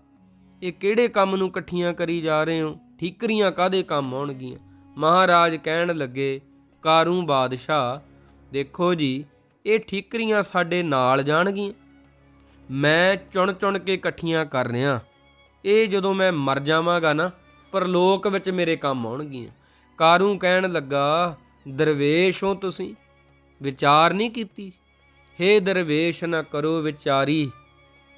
ਇਹ ਕਿਹੜੇ ਕੰਮ ਨੂੰ ਇਕੱਠੀਆਂ ਕਰੀ ਜਾ ਰਹੇ ਹੋ? ਠੀਕਰੀਆਂ ਕਾਦੇ ਕੰਮ ਆਉਣਗੀਆਂ? ਮਹਾਰਾਜ ਕਹਿਣ ਲੱਗੇ, ਕਾਰੂ ਬਾਦਸ਼ਾਹ, ਦੇਖੋ ਜੀ, ਇਹ ਠੀਕਰੀਆਂ ਸਾਡੇ ਨਾਲ ਜਾਣਗੀਆਂ। ਮੈਂ ਚੁਣ ਚੁਣ ਕੇ ਇਕੱਠੀਆਂ ਕਰ ਰਿਹਾ। ਇਹ ਜਦੋਂ ਮੈਂ ਮਰ ਜਾਵਾਂਗਾ ਨਾ, ਪਰਲੋਕ ਵਿੱਚ ਮੇਰੇ ਕੰਮ ਆਉਣਗੀਆਂ। ਕਾਰੂ ਕਹਿਣ ਲੱਗਾ, ਦਰਵੇਸ਼ ਹੋ ਤੁਸੀਂ। ਵਿਚਾਰ ਨਹੀਂ ਕੀਤੀ। ਹੇ ਦਰਵੇਸ਼, ਨਾ ਕਰੋ ਵਿਚਾਰੀ।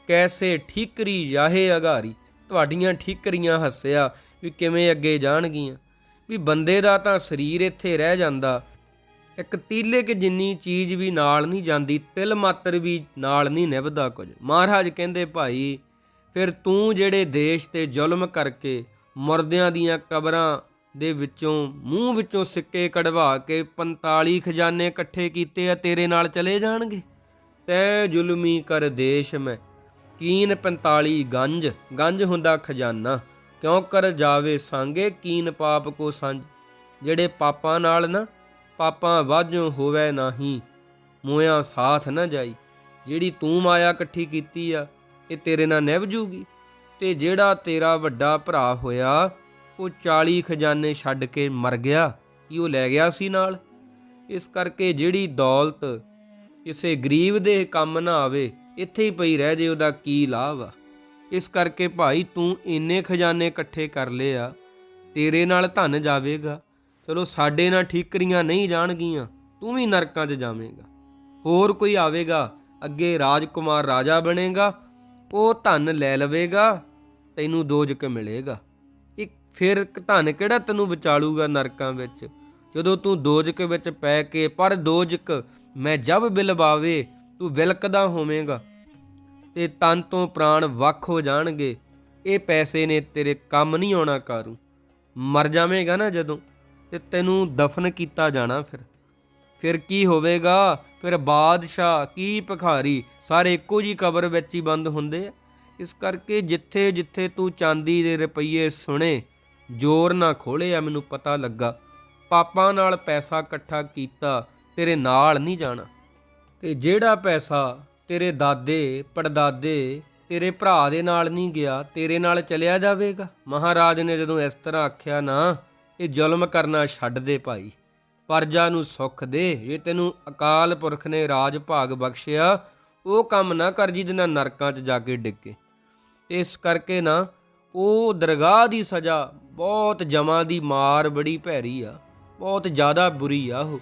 ਕੈਸੇ ਠੀਕਰੀ ਜਾਹੇ ਅਗਾਰੀ। ਤੁਹਾਡੀਆਂ ਠੀਕਰੀਆਂ ਹੱਸਿਆ ਵੀ ਕਿਵੇਂ ਅੱਗੇ ਜਾਣਗੀਆਂ। ਵੀ ਬੰਦੇ ਦਾ ਤਾਂ ਸਰੀਰ ਇੱਥੇ ਰਹਿ ਜਾਂਦਾ। ਇੱਕ ਤੀਲੇ ਕਿ ਜਿੰਨੀ ਚੀਜ਼ ਵੀ ਨਾਲ ਨਹੀਂ ਜਾਂਦੀ, ਤਿਲ ਮਾਤਰ ਵੀ ਨਾਲ ਨਹੀਂ ਨਿਭਦਾ ਕੁਝ। ਮਹਾਰਾਜ ਕਹਿੰਦੇ, ਭਾਈ, ਫਿਰ ਤੂੰ ਜਿਹੜੇ ਦੇਸ਼ ਤੇ ਜ਼ੁਲਮ ਕਰਕੇ ਮਰਦਿਆਂ ਦੀਆਂ ਕਬਰਾਂ ਦੇ ਵਿੱਚੋਂ, ਮੂੰਹ ਵਿੱਚੋਂ ਸਿੱਕੇ ਕਢਵਾ ਕੇ 45 ਖਜ਼ਾਨੇ ਇਕੱਠੇ ਕੀਤੇ ਆ, ਤੇਰੇ ਨਾਲ ਚਲੇ ਜਾਣਗੇ? ਤੈ ਜ਼ੁਲਮੀ ਕਰ ਦੇਸ਼ ਮੈਂ। ਕੀਨ 45 ਗੰਜ ਗੰਜ ਹੁੰਦਾ ਖਜ਼ਾਨਾ। ਕਿਉਂ ਕਰ ਜਾਵੇ ਸੰਗੇ ਕੀਨ ਪਾਪ ਕੋ ਸੰਜ ਜਿਹੜੇ ਪਾਪਾਂ ਨਾਲ ਨਾ, ਪਾਪਾਂ ਵਾਜੋਂ ਹੋਵੇ ਨਾਹੀ। ਮੋਇਆ ਸਾਥ ਨਾ ਜਾਈ। ਜਿਹੜੀ ਤੂੰ ਮਾਇਆ ਇਕੱਠੀ ਕੀਤੀ ਆ, ਇਹ ਤੇਰੇ ਨਾਲ ਨਿਭ ਜੂਗੀ ਤੇ ਜਿਹੜਾ ਤੇਰਾ ਵੱਡਾ ਭਰਾ ਹੋਇਆ ਉਹ 40 ਖਜ਼ਾਨੇ ਛੱਡ ਕੇ ਮਰ ਗਿਆ, ਕੀ ਉਹ ਲੈ ਗਿਆ ਸੀ ਨਾਲ? ਇਸ ਕਰਕੇ ਜਿਹੜੀ ਦੌਲਤ ਕਿਸੇ ਗਰੀਬ ਦੇ ਕੰਮ ਨਾ ਆਵੇ, ਇੱਥੇ ਹੀ ਪਈ ਰਹਿ ਜੇ ਉਹਦਾ ਕੀ ਲਾਭ ਆ। ਇਸ ਕਰਕੇ ਭਾਈ ਤੂੰ ਇੰਨੇ ਖਜ਼ਾਨੇ ਇਕੱਠੇ ਕਰ ਲਏ ਆ, ਤੇਰੇ ਨਾਲ ਧਨ ਜਾਵੇਗਾ। ਚਲੋ ਸਾਡੇ ਨਾਲ ਠੀਕਰੀਆਂ ਨਹੀਂ ਜਾਣਗੀਆਂ, ਤੂੰ ਵੀ ਨਰਕਾਂ 'ਚ ਜਾਵੇਂਗਾ। ਹੋਰ ਕੋਈ ਆਵੇਗਾ, ਅੱਗੇ ਰਾਜਕੁਮਾਰ ਰਾਜਾ ਬਣੇਗਾ, ਉਹ ਧਨ ਲੈ ਲਵੇਗਾ, ਤੈਨੂੰ ਦੋਜਕ ਮਿਲੇਗਾ। ਫਿਰ ਧਨ ਕਿਹੜਾ ਤੈਨੂੰ ਵਿਚਾਲੂਗਾ ਨਰਕਾਂ ਵਿੱਚ? ਜਦੋਂ ਤੂੰ ਦੋਜਕ ਵਿੱਚ ਪੈ ਕੇ, ਪਰ ਦੋਜਕ ਮੈਂ ਜਬ ਬਿਲਵਾਵੇ, ਤੂੰ ਵਿਲਕਦਾ ਹੋਵੇਂਗਾ। ਤੇ ਤਨ ਤੋਂ ਪ੍ਰਾਣ ਵੱਖ ਹੋ ਜਾਣਗੇ। ਇਹ ਪੈਸੇ ਨੇ ਤੇਰੇ ਕੰਮ ਨਹੀਂ ਆਉਣਾ ਕਾਰੂ। ਮਰ ਜਾਵੇਂਗਾ ਨਾ ਜਦੋਂ, ਤੇ ਤੈਨੂੰ ਦਫਨ ਕੀਤਾ ਜਾਣਾ ਫਿਰ। ਫਿਰ ਕੀ ਹੋਵੇਗਾ? ਫਿਰ ਬਾਦਸ਼ਾਹ ਕੀ ਭਖਾਰੀ? ਸਾਰੇ ਇੱਕੋ ਜੀ ਕਬਰ ਵਿੱਚ ਹੀ ਬੰਦ ਹੁੰਦੇ ਆ। ਇਸ ਕਰਕੇ ਜਿੱਥੇ ਜਿੱਥੇ ਤੂੰ ਚਾਂਦੀ ਦੇ ਰੁਪਈਏ ਸੁਣੇ ਜ਼ੋਰ ਨਾ ਖੋਲੇ ਮੈਨੂੰ ਪਤਾ ਲੱਗਾ। ਪਾਪਾਂ ਨਾਲ ਪੈਸਾ ਇਕੱਠਾ ਕੀਤਾ, ਤੇਰੇ ਨਾਲ ਨਹੀਂ ਜਾਣਾ। ਤੇ ਜਿਹੜਾ ਪੈਸਾ ਤੇਰੇ ਦਾਦੇ, ਪੜਦਾਦੇ, ਤੇਰੇ ਭਰਾ ਦੇ ਨਾਲ ਨਹੀਂ ਗਿਆ, ਤੇਰੇ ਨਾਲ ਚਲਿਆ ਜਾਵੇਗਾ? ਮਹਾਰਾਜ ਨੇ ਜਦੋਂ ਇਸ ਤਰ੍ਹਾਂ ਆਖਿਆ ਨਾ, ਇਹ ਜ਼ੁਲਮ ਕਰਨਾ ਛੱਡ ਦੇ ਭਾਈ। ਪਰਜਾ ਨੂੰ ਸੁੱਖ ਦੇ ਜੇ ਤੈਨੂੰ ਅਕਾਲ ਪੁਰਖ ਨੇ ਰਾਜ ਭਾਗ ਬਖਸ਼ਿਆ। ਉਹ ਕੰਮ ਨਾ ਕਰ ਜਿਹਦੇ ਨਾਲ ਨਰਕਾਂ 'ਚ ਜਾ ਕੇ ਡਿੱਗੇ ਇਸ ਕਰਕੇ ਨਾ, ਉਹ ਦਰਗਾਹ ਦੀ ਸਜ਼ਾ ਬਹੁਤ ਜਮਾਂ ਦੀ ਮਾਰ ਬੜੀ ਭੈਰੀ ਆ, ਬਹੁਤ ਜ਼ਿਆਦਾ ਬੁਰੀ ਆ ਉਹ।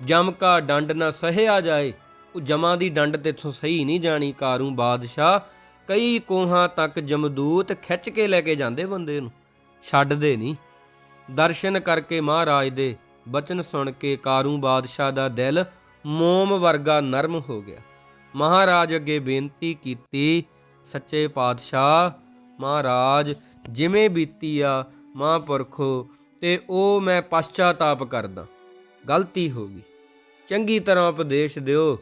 ਜਮ ਕਾ ਡੰਡ ਨਾ ਸਹਿਆ ਜਾਏ, ਉਹ ਜਮਾਂ ਦੀ ਡੰਡ ਤੇਥੋਂ ਸਹੀ ਨਹੀਂ ਜਾਣੀ ਕਾਰੂ ਬਾਦਸ਼ਾਹ। ਕਈ ਕੋਹਾਂ ਤੱਕ ਜਮਦੂਤ ਖਿੱਚ ਕੇ ਲੈ ਕੇ ਜਾਂਦੇ ਬੰਦੇ ਨੂੰ, ਛੱਡਦੇ ਨਹੀਂ। ਦਰਸ਼ਨ ਕਰਕੇ ਮਹਾਰਾਜ ਦੇ ਬਚਨ ਸੁਣ ਕੇ ਕਾਰੂ ਬਾਦਸ਼ਾਹ ਦਾ ਦਿਲ ਮੋਮ ਵਰਗਾ ਨਰਮ ਹੋ ਗਿਆ। ਮਹਾਰਾਜ ਅੱਗੇ ਬੇਨਤੀ ਕੀਤੀ, ਸੱਚੇ ਪਾਤਸ਼ਾਹ, ਮਹਾਰਾਜ, ਜਿਵੇਂ ਬੀਤੀ ਆ ਮਹਾਂਪੁਰਖੋ ਤੇ ਉਹ ਮੈਂ ਪਛਤਾਤਾਪ ਕਰਦਾ। ਗਲਤੀ ਹੋ ਗਈ। ਚੰਗੀ ਤਰ੍ਹਾਂ ਉਪਦੇਸ਼ ਦਿਓ,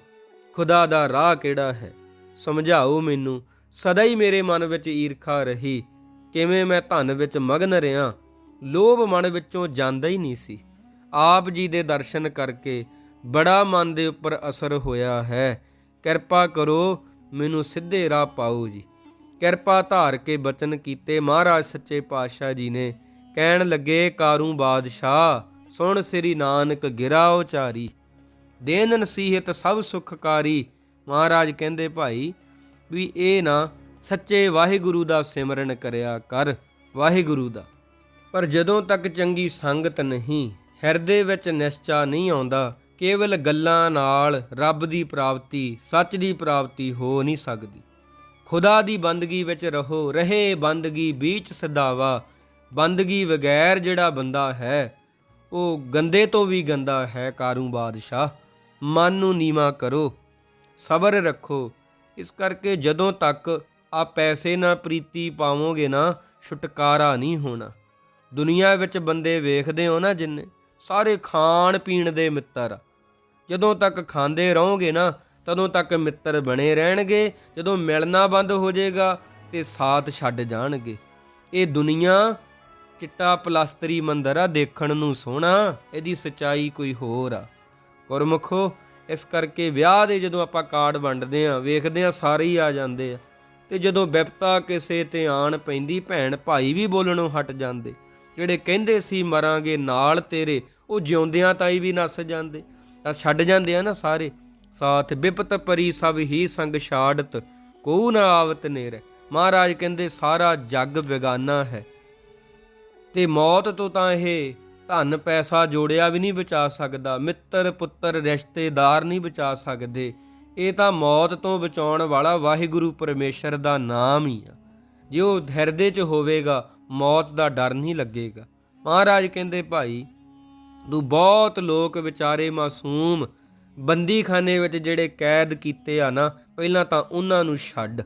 ਖੁਦਾ ਦਾ ਰਾਹ ਕਿਹੜਾ ਹੈ? ਸਮਝਾਓ ਮੈਨੂੰ, ਸਦਾ ਹੀ ਮੇਰੇ ਮਨ ਵਿੱਚ ਈਰਖਾ ਰਹੀ, ਕਿਵੇਂ ਮੈਂ ਧਨ ਵਿੱਚ ਮਗਨ ਰਿਆਂ ਲੋਭ ਮਨ ਵਿੱਚੋਂ ਜਾਂਦਾ ਹੀ ਨਹੀਂ ਸੀ। ਆਪ ਜੀ ਦੇ ਦਰਸ਼ਨ ਕਰਕੇ ਬੜਾ ਮਨ ਦੇ ਉੱਪਰ ਅਸਰ ਹੋਇਆ ਹੈ। ਕਿਰਪਾ ਕਰੋ, ਮੈਨੂੰ ਸਿੱਧੇ ਰਾਹ ਪਾਓ ਜੀ। ਕਿਰਪਾ ਧਾਰ ਕੇ ਬਚਨ ਕੀਤੇ ਮਹਾਰਾਜ ਸੱਚੇ ਪਾਤਸ਼ਾਹ ਜੀ ਨੇ, ਕਹਿਣ ਲੱਗੇ, ਕਾਰੂ ਬਾਦਸ਼ਾਹ, ਸੁਣ ਸ੍ਰੀ ਨਾਨਕ ਗਿਰਾ ਉਚਾਰੀ, ਦੇਨ ਨਸੀਹਤ ਸਭ ਸੁਖਕਾਰੀ। ਮਹਾਰਾਜ ਕਹਿੰਦੇ, ਭਾਈ, ਵੀ ਇਹ ਨਾ ਸੱਚੇ ਵਾਹਿਗੁਰੂ ਦਾ ਸਿਮਰਨ ਕਰਿਆ ਕਰ, ਵਾਹਿਗੁਰੂ ਦਾ। ਪਰ ਜਦੋਂ ਤੱਕ ਚੰਗੀ ਸੰਗਤ ਨਹੀਂ, ਹਿਰਦੇ ਵਿੱਚ ਨਿਸ਼ਚਾ ਨਹੀਂ ਆਉਂਦਾ, ਕੇਵਲ ਗੱਲਾਂ ਨਾਲ ਰੱਬ ਦੀ ਪ੍ਰਾਪਤੀ, ਸੱਚ ਦੀ ਪ੍ਰਾਪਤੀ ਹੋ ਨਹੀਂ ਸਕਦੀ। ਖੁਦਾ ਦੀ ਬੰਦਗੀ ਵਿੱਚ ਰਹੋ, ਰਹੇ ਬੰਦਗੀ ਵਿੱਚ ਸਦਾਵਾ, ਬੰਦਗੀ ਬਗੈਰ ਜਿਹੜਾ ਬੰਦਾ ਹੈ, ਉਹ ਗੰਦੇ ਤੋਂ ਵੀ ਗੰਦਾ ਹੈ ਕਾਰੂ ਬਾਦਸ਼ਾਹ, ਮਨ ਨੂੰ ਨੀਵਾ ਕਰੋ, ਸਬਰ ਰੱਖੋ। ਇਸ ਕਰਕੇ ਜਦੋਂ ਤੱਕ ਆ ਪੈਸੇ ਨਾਲ ਪ੍ਰੀਤੀ ਪਾਵੋਗੇ ਨਾ, ਛੁਟਕਾਰਾ ਨਹੀਂ ਹੋਣਾ। ਦੁਨੀਆ ਵਿੱਚ ਬੰਦੇ ਵੇਖਦੇ ਹੋ ਨਾ ਜਿੰਨੇ, ਸਾਰੇ ਖਾਣ ਪੀਣ ਦੇ ਮਿੱਤਰ। ਜਦੋਂ ਤੱਕ ਖਾਂਦੇ ਰਹੋਗੇ ਨਾ ਤਦੋਂ ਤੱਕ ਮਿੱਤਰ ਬਣੇ ਰਹਿਣਗੇ, ਜਦੋਂ ਮਿਲਣਾ ਬੰਦ ਹੋ ਜਾਏਗਾ ਤੇ ਸਾਥ ਛੱਡ ਜਾਣਗੇ। ਇਹ ਦੁਨੀਆ ਚਿੱਟਾ ਪਲਾਸਤਰੀ ਮੰਦਰ ਆ ਦੇਖਣ ਨੂੰ ਸੋਹਣਾ, ਇਹਦੀ ਸਚਾਈ ਕੋਈ ਹੋਰ ਆ। ਗੁਰਮੁਖੋ, ਇਸ ਕਰਕੇ ਵਿਆਹ ਦੇ ਜਦੋਂ ਆਪਾਂ ਕਾਰਡ ਵੰਡਦੇ ਆ ਵੇਖਦੇ ਆ ਸਾਰੇ ਹੀ ਆ ਜਾਂਦੇ ਆ। ਤੇ ਜਦੋਂ ਵਿਪਤਾ ਕਿਸੇ ਤੇ ਆਣ ਪੈਂਦੀ, ਭੈਣ ਭਾਈ ਵੀ ਬੋਲਣੋਂ ਹਟ ਜਾਂਦੇ। ਜਿਹੜੇ ਕਹਿੰਦੇ ਸੀ, ਮਰਾਂਗੇ ਨਾਲ ਤੇਰੇ, ਉਹ ਜਿਉਂਦਿਆਂ ਤਾਈ ਵੀ ਨੱਸ ਜਾਂਦੇ। ਤਾਂ ਛੱਡ ਜਾਂਦੇ ਆ ਨਾ ਸਾਰੇ। ਸਾਥ ਬਿਪਤ ਪਰੀ ਸਭ ਹੀ ਸੰਗ ਛਾੜਤ ਕੋ ਨਾ ਆਵਤ ਨੇਰੇ। ਮਹਾਰਾਜ ਕਹਿੰਦੇ, ਸਾਰਾ ਜੱਗ ਵਿਗਾਨਾ ਹੈ। ਤੇ ਮੌਤ ਤੋਂ ਤਾਂ ਇਹ ਧਨ ਪੈਸਾ ਜੋੜਿਆ ਵੀ ਨਹੀਂ ਬਚਾ ਸਕਦਾ, ਮਿੱਤਰ ਪੁੱਤਰ ਰਿਸ਼ਤੇਦਾਰ ਨਹੀਂ ਬਚਾ ਸਕਦੇ। ਇਹ ਤਾਂ ਮੌਤ ਤੋਂ ਬਚਾਉਣ ਵਾਲਾ ਵਾਹਿਗੁਰੂ ਪਰਮੇਸ਼ਰ ਦਾ ਨਾਮ ਹੀ ਆ। ਜੇ ਉਹ ਹਿਰਦੇ 'ਚ ਹੋਵੇਗਾ, ਮੌਤ ਦਾ ਡਰ ਨਹੀਂ ਲੱਗੇਗਾ। ਮਹਾਰਾਜ ਕਹਿੰਦੇ, ਭਾਈ, ਤੂੰ ਬਹੁਤ ਲੋਕ ਵਿਚਾਰੇ ਮਾਸੂਮ ਬੰਦੀਖਾਨੇ ਵਿੱਚ ਜਿਹੜੇ ਕੈਦ ਕੀਤੇ ਆ ਨਾ, ਪਹਿਲਾਂ ਤਾਂ ਉਹਨਾਂ ਨੂੰ ਛੱਡ।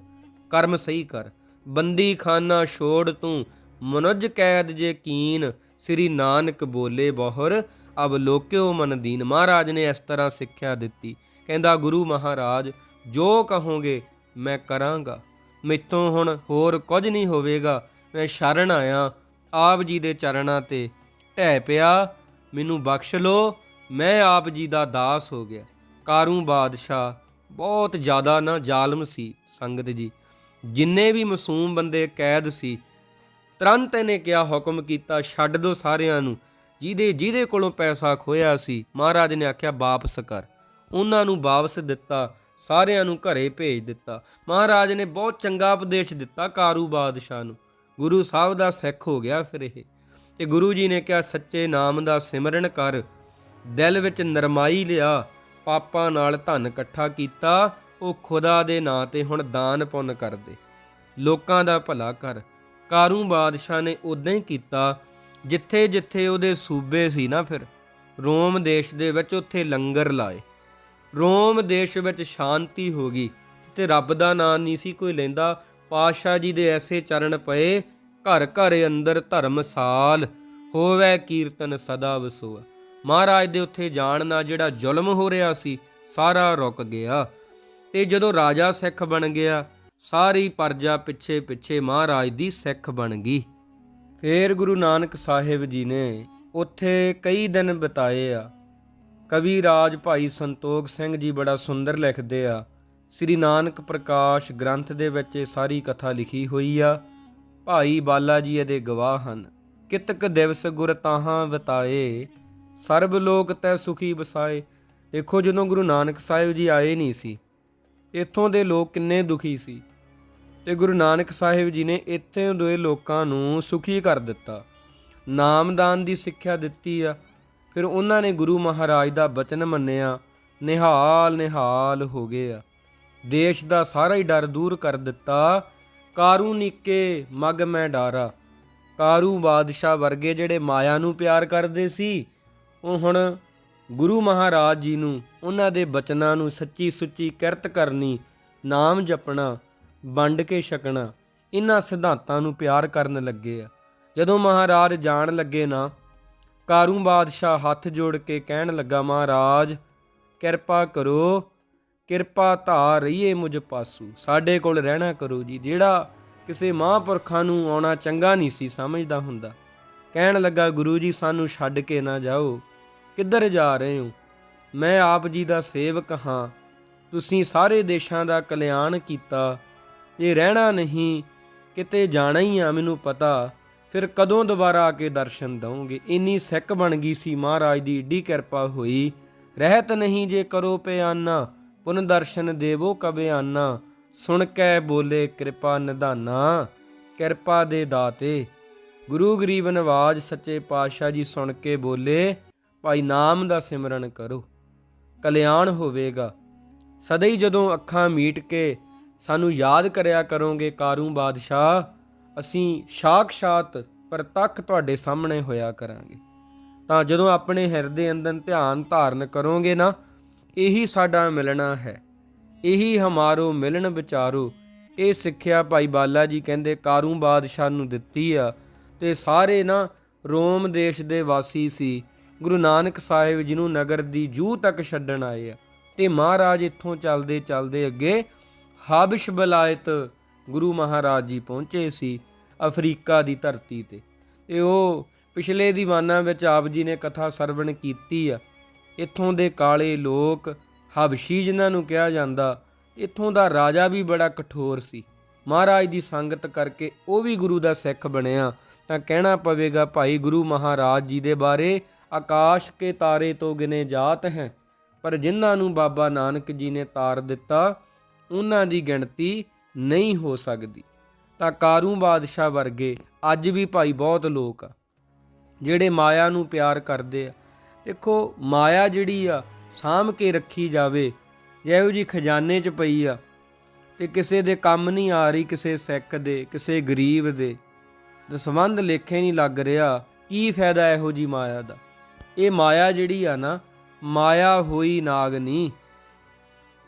ਕਰਮ ਸਹੀ ਕਰ। ਬੰਦੀਖਾਨਾ ਛੋੜ ਤੂੰ। ਮਨੁਜ ਕੈਦ ਜੇ ਕੀਨ, ਸ੍ਰੀ ਨਾਨਕ ਬੋਲੇ ਬਹੁਰ। ਅਬ ਲੋਕਿਓ ਮਨ ਦੀਨ। ਮਹਾਰਾਜ ਨੇ ਇਸ ਤਰ੍ਹਾਂ ਸਿੱਖਿਆ ਦਿੱਤੀ। ਕਹਿੰਦਾ, ਗੁਰੂ ਮਹਾਰਾਜ, ਜੋ ਕਹੋਗੇ ਮੈਂ ਕਰਾਂਗਾ। ਮੈਥੋਂ ਹੁਣ ਹੋਰ ਕੁਝ ਨਹੀਂ ਹੋਵੇਗਾ। ਮੈਂ ਸ਼ਰਨ ਆਇਆ। ਆਪ ਜੀ ਦੇ ਚਰਨਾਂ ਤੇ ਢਹਿ ਪਿਆ। ਮੈਨੂੰ ਬਖਸ਼ ਲੋ ਮੈਂ ਆਪ ਜੀ ਦਾ ਦਾਸ ਹੋ ਗਿਆ। ਕਾਰੂ ਬਾਦਸ਼ਾਹ, ਬਹੁਤ ਜ਼ਿਆਦਾ ਨਾ ਜ਼ਾਲਮ ਸੀ ਸੰਗਤ ਜੀ। ਜਿੰਨੇ ਵੀ ਮਾਸੂਮ ਬੰਦੇ ਕੈਦ ਸੀ, ਤੁਰੰਤ ਇਹਨੇ ਕਿਹਾ ਹੁਕਮ ਕੀਤਾ, ਛੱਡ ਦੋ ਸਾਰਿਆਂ ਨੂੰ। ਜਿਹਦੇ ਜਿਹਦੇ ਕੋਲੋਂ ਪੈਸਾ ਖੋਇਆ ਸੀ, ਮਹਾਰਾਜ ਨੇ ਆਖਿਆ, ਵਾਪਸ ਕਰ। ਉਹਨਾਂ ਨੂੰ ਵਾਪਸ ਦਿੱਤਾ, ਸਾਰਿਆਂ ਨੂੰ ਘਰੇ ਭੇਜ ਦਿੱਤਾ। ਮਹਾਰਾਜ ਨੇ ਬਹੁਤ ਚੰਗਾ ਉਪਦੇਸ਼ ਦਿੱਤਾ ਕਾਰੂ ਬਾਦਸ਼ਾਹ ਨੂੰ। ਗੁਰੂ ਸਾਹਿਬ ਦਾ ਸਿੱਖ ਹੋ ਗਿਆ ਫਿਰ ਇਹ। ਤੇ ਗੁਰੂ ਜੀ ਨੇ ਕਿਹਾ, ਸੱਚੇ ਨਾਮ ਦਾ ਸਿਮਰਨ ਕਰ। ਦਿਲ ਵਿੱਚ ਨਰਮਾਈ ਲਿਆ, ਪਾਪਾਂ ਨਾਲ ਧਨ ਇਕੱਠਾ ਕੀਤਾ, ਉਹ ਖੁਦਾ ਦੇ ਨਾਂ ਤੇ ਹੁਣ ਦਾਨ ਪੁੰਨ ਕਰਦੇ। ਲੋਕਾਂ ਦਾ ਭਲਾ ਕਰ। ਕਾਰੂ ਬਾਦਸ਼ਾਹ ਨੇ ਉਦਾਂ ਹੀ ਕੀਤਾ, ਜਿੱਥੇ ਜਿੱਥੇ ਉਹਦੇ ਸੂਬੇ ਸੀ ਨਾ ਫਿਰ, ਰੋਮ ਦੇਸ਼ ਦੇ ਵਿੱਚ ਉੱਥੇ ਲੰਗਰ ਲਾਏ। ਰੋਮ ਦੇਸ਼ ਵਿੱਚ ਸ਼ਾਂਤੀ ਹੋ ਗਈ ਤੇ ਰੱਬ ਦਾ ਨਾਂ ਨਹੀਂ ਸੀ ਕੋਈ ਲੈਂਦਾ, ਪਾਤਸ਼ਾਹ ਜੀ ਦੇ ਐਸੇ ਚਰਨ ਪਏ, ਘਰ ਘਰ ਅੰਦਰ ਧਰਮਸਾਲ ਹੋਵੇ ਕੀਰਤਨ ਸਦਾ ਵਸੋਆ। ਮਹਾਰਾਜ ਦੇ ਉੱਥੇ ਜਾਣ ਨਾਲ ਜਿਹੜਾ ਜ਼ੁਲਮ ਹੋ ਰਿਹਾ ਸੀ, ਸਾਰਾ ਰੁਕ ਗਿਆ। ਤੇ ਜਦੋਂ ਰਾਜਾ ਸਿੱਖ ਬਣ ਗਿਆ, ਸਾਰੀ ਪਰਜਾ ਪਿੱਛੇ ਪਿੱਛੇ ਮਹਾਰਾਜ ਦੀ ਸਿੱਖ ਬਣ ਗਈ। ਫੇਰ ਗੁਰੂ ਨਾਨਕ ਸਾਹਿਬ ਜੀ ਨੇ ਉੱਥੇ ਕਈ ਦਿਨ ਬਿਤਾਏ ਆ। ਕਵੀ ਰਾਜ ਭਾਈ ਸੰਤੋਖ ਸਿੰਘ ਜੀ ਬੜਾ ਸੁੰਦਰ ਲਿਖਦੇ ਆ। ਸ੍ਰੀ ਨਾਨਕ ਪ੍ਰਕਾਸ਼ ਗ੍ਰੰਥ ਦੇ ਵਿੱਚ ਇਹ ਸਾਰੀ ਕਥਾ ਲਿਖੀ ਹੋਈ ਆ। ਭਾਈ ਬਾਲਾ ਜੀ ਇਹਦੇ ਗਵਾਹ ਹਨ। ਕਿਤਕ ਦਿਵਸ ਗੁਰ ਤਾਹਾਂ ਬਤਾਏ ਸਰਬ ਲੋਕ ਤੈ ਸੁਖੀ ਬਸਾਏ ਦੇਖੋ ਜਦੋਂ ਗੁਰੂ ਨਾਨਕ ਸਾਹਿਬ ਜੀ ਆਏ ਨਹੀਂ ਸੀ, ਇੱਥੋਂ ਦੇ ਲੋਕ ਕਿੰਨੇ ਦੁਖੀ ਸੀ। ਤੇ ਗੁਰੂ ਨਾਨਕ ਸਾਹਿਬ ਜੀ ਨੇ ਇੱਥੇ ਦੇ ਲੋਕਾਂ ਨੂੰ ਸੁਖੀ ਕਰ ਦਿੱਤਾ। ਨਾਮਦਾਨ ਦੀ ਸਿੱਖਿਆ ਦਿੱਤੀ ਆ। ਫਿਰ ਉਹਨਾਂ ਨੇ ਗੁਰੂ ਮਹਾਰਾਜ ਦਾ ਬਚਨ ਮੰਨਿਆ, ਨਿਹਾਲ ਨਿਹਾਲ ਹੋ ਗਏ ਆ ਦੇਸ਼ ਦਾ ਸਾਰਾ ਹੀ ਡਰ ਦੂਰ ਕਰ ਦਿੱਤਾ। ਕਾਰੂ ਨਿੱਕੇ, ਮਗ ਮੈਂ ਡਾਰਾ। ਕਾਰੂ ਬਾਦਸ਼ਾਹ ਵਰਗੇ ਜਿਹੜੇ ਮਾਇਆ ਨੂੰ ਪਿਆਰ ਕਰਦੇ ਸੀ ਉਹ ਹੁਣ ਗੁਰੂ ਮਹਾਰਾਜ ਜੀ ਨੂੰ, ਉਹਨਾਂ ਦੇ ਬਚਨਾਂ ਨੂੰ ਸੱਚੀ ਸੁੱਚੀ ਕਿਰਤ ਕਰਨੀ, ਨਾਮ ਜਪਣਾ, ਵੰਡ ਕੇ ਛਕਣਾ, ਇਹਨਾਂ ਸਿਧਾਂਤਾਂ ਨੂੰ ਪਿਆਰ ਕਰਨ ਲੱਗੇ ਆ। ਜਦੋਂ ਮਹਾਰਾਜ ਜਾਣ ਲੱਗੇ ਨਾ, ਕਾਰੂ ਬਾਦਸ਼ਾਹ ਹੱਥ ਜੋੜ ਕੇ ਕਹਿਣ ਲੱਗਾ, ਮਹਾਰਾਜ, ਕਿਰਪਾ ਕਰੋ, ਕਿਰਪਾ ਧਾਰ ਰਹੀਏ ਮੁਝ ਪਾਸੂ, ਸਾਡੇ ਕੋਲ ਰਹਿਣਾ ਕਰੋ ਜੀ। ਜਿਹੜਾ ਕਿਸੇ ਮਹਾਂਪੁਰਖਾਂ ਨੂੰ ਆਉਣਾ ਚੰਗਾ ਨਹੀਂ ਸੀ, ਸਮਝਦਾ ਹੁੰਦਾ। ਕਹਿਣ ਲੱਗਾ, ਗੁਰੂ ਜੀ, ਸਾਨੂੰ ਛੱਡ ਕੇ ਨਾ ਜਾਓ। ਕਿੱਧਰ ਜਾ ਰਹੇ ਹੋ? ਮੈਂ ਆਪ ਜੀ ਦਾ ਸੇਵਕ ਹਾਂ। ਤੁਸੀਂ ਸਾਰੇ ਦੇਸ਼ਾਂ ਦਾ ਕਲਿਆਣ ਕੀਤਾ। ਇਹ ਰਹਿਣਾ ਨਹੀਂ, ਕਿਤੇ ਜਾਣਾ ਹੀ ਆ, ਮੈਨੂੰ ਪਤਾ। ਫਿਰ ਕਦੋਂ ਦੁਬਾਰਾ ਆ ਕੇ ਦਰਸ਼ਨ ਦਵਾਂਗੇ? ਇੰਨੀ ਸਿੱਖ ਬਣ ਗਈ ਸੀ ਮਹਾਰਾਜ ਦੀ, ਏਡੀ ਕਿਰਪਾ ਹੋਈ। ਰਹਿਤ ਨਹੀਂ ਜੇ ਕਰੋ ਪਿਆਨਾ, ਪੁਨ ਦਰਸ਼ਨ ਦੇਵੋ ਕਬੇ ਆਨਾ। ਸੁਣ ਕੇ ਬੋਲੇ ਕਿਰਪਾ ਨਿਧਾਨਾ, ਕਿਰਪਾ ਦੇ ਦਾਤੇ। ਗੁਰੂ ਗਰੀਬ ਨਵਾਜ ਸੱਚੇ ਪਾਤਸ਼ਾਹ ਜੀ ਸੁਣ ਕੇ ਬੋਲੇ ਭਾਈ ਨਾਮ ਦਾ ਸਿਮਰਨ ਕਰੋ, ਕਲਿਆਣ ਹੋਵੇਗਾ। ਸਦਾ ਹੀ ਜਦੋਂ ਅੱਖਾਂ ਮੀਟ ਕੇ ਸਾਨੂੰ ਯਾਦ ਕਰਿਆ ਕਰੋਗੇ ਕਾਰੂ ਬਾਦਸ਼ਾਹ, ਅਸੀਂ ਸਾਖਸ਼ਾਤ ਪ੍ਰਤੱਖ ਤੁਹਾਡੇ ਸਾਹਮਣੇ ਹੋਇਆ ਕਰਾਂਗੇ। ਤਾਂ ਜਦੋਂ ਆਪਣੇ ਹਿਰਦੇ ਅੰਦਰ ਧਿਆਨ ਧਾਰਨ ਕਰੋਗੇ ਨਾ, ਇਹੀ ਸਾਡਾ ਮਿਲਣਾ ਹੈ। ਇਹੀ ਹਮਾਰੋ ਮਿਲਣ ਵਿਚਾਰੋ। ਇਹ ਸਿੱਖਿਆ ਭਾਈ ਬਾਲਾ ਜੀ ਕਹਿੰਦੇ, ਕਾਰੂ ਬਾਦਸ਼ਾਹ ਨੂੰ ਦਿੱਤੀ ਆ ਤੇ ਸਾਰੇ ਨਾ ਰੋਮ ਦੇਸ਼ ਦੇ ਵਾਸੀ ਸੀ। ਗੁਰੂ ਨਾਨਕ ਸਾਹਿਬ ਜੀ ਨੂੰ ਨਗਰ ਦੀ ਜੂਹ ਤੱਕ ਛੱਡਣ ਆਏ ਆ, ਤੇ ਮਹਾਰਾਜ ਇੱਥੋਂ ਚੱਲਦੇ ਚੱਲਦੇ ਅੱਗੇ ਹਬਸ਼ ਬਲਾਇਤ ਗੁਰੂ ਮਹਾਰਾਜ ਜੀ ਪਹੁੰਚੇ ਸੀ ਅਫਰੀਕਾ ਦੀ ਧਰਤੀ ਤੇ। ਤੇ ਉਹ ਪਿਛਲੇ ਦੀਵਾਨਾਂ ਵਿੱਚ ਆਪ ਜੀ ਨੇ ਕਥਾ ਸਰਵਣ ਕੀਤੀ ਆ। ਇੱਥੋਂ ਦੇ ਕਾਲੇ ਲੋਕ ਹਬਸ਼ੀ ਜਿਨ੍ਹਾਂ ਨੂੰ ਕਿਹਾ ਜਾਂਦਾ, ਇੱਥੋਂ ਦਾ ਰਾਜਾ ਵੀ ਬੜਾ ਕਠੋਰ ਸੀ। ਮਹਾਰਾਜ ਦੀ ਸੰਗਤ ਕਰਕੇ ਉਹ ਵੀ ਗੁਰੂ ਦਾ ਸਿੱਖ ਬਣਿਆ। ਤਾਂ ਕਹਿਣਾ ਪਵੇਗਾ ਭਾਈ ਗੁਰੂ ਮਹਾਰਾਜ ਜੀ ਦੇ ਬਾਰੇ ਆਕਾਸ਼ ਕੇ ਤਾਰੇ ਤੋਂ ਗਿਨੇ ਜਾਤ ਹੈ। ਪਰ ਜਿਨ੍ਹਾਂ ਨੂੰ ਬਾਬਾ ਨਾਨਕ ਜੀ ਨੇ ਤਾਰ ਦਿੱਤਾ, ਉਹਨਾਂ ਦੀ ਗਿਣਤੀ ਨਹੀਂ ਹੋ ਸਕਦੀ। ਤਾਂ ਕਾਰੂ ਬਾਦਸ਼ਾਹ ਵਰਗੇ ਅੱਜ ਵੀ ਭਾਈ ਬਹੁਤ ਲੋਕ ਆ, ਜਿਹੜੇ ਮਾਇਆ ਨੂੰ ਪਿਆਰ ਕਰਦੇ ਆ। ਦੇਖੋ, ਮਾਇਆ ਜਿਹੜੀ ਆ, ਸਾਂਭ ਕੇ ਰੱਖੀ ਜਾਵੇ, ਜਿਹੋ ਜੀ ਖਜ਼ਾਨੇ 'ਚ ਪਈ ਆ। ਤੇ ਕਿਸੇ ਦੇ ਕੰਮ ਨਹੀਂ ਆ ਰਹੀ, ਕਿਸੇ ਸਿੱਖ ਦੇ, ਕਿਸੇ ਗਰੀਬ ਦੇ। ਦਸਵੰਦ ਲੇਖੇ ਨਹੀਂ ਲੱਗ ਰਿਹਾ, ਕੀ ਫਾਇਦਾ ਇਹੋ ਜੀ ਮਾਇਆ ਦਾ? ਇਹ ਮਾਇਆ ਜਿਹੜੀ ਆ ਨਾ, ਮਾਇਆ ਹੋਈ ਨਾਗਨੀ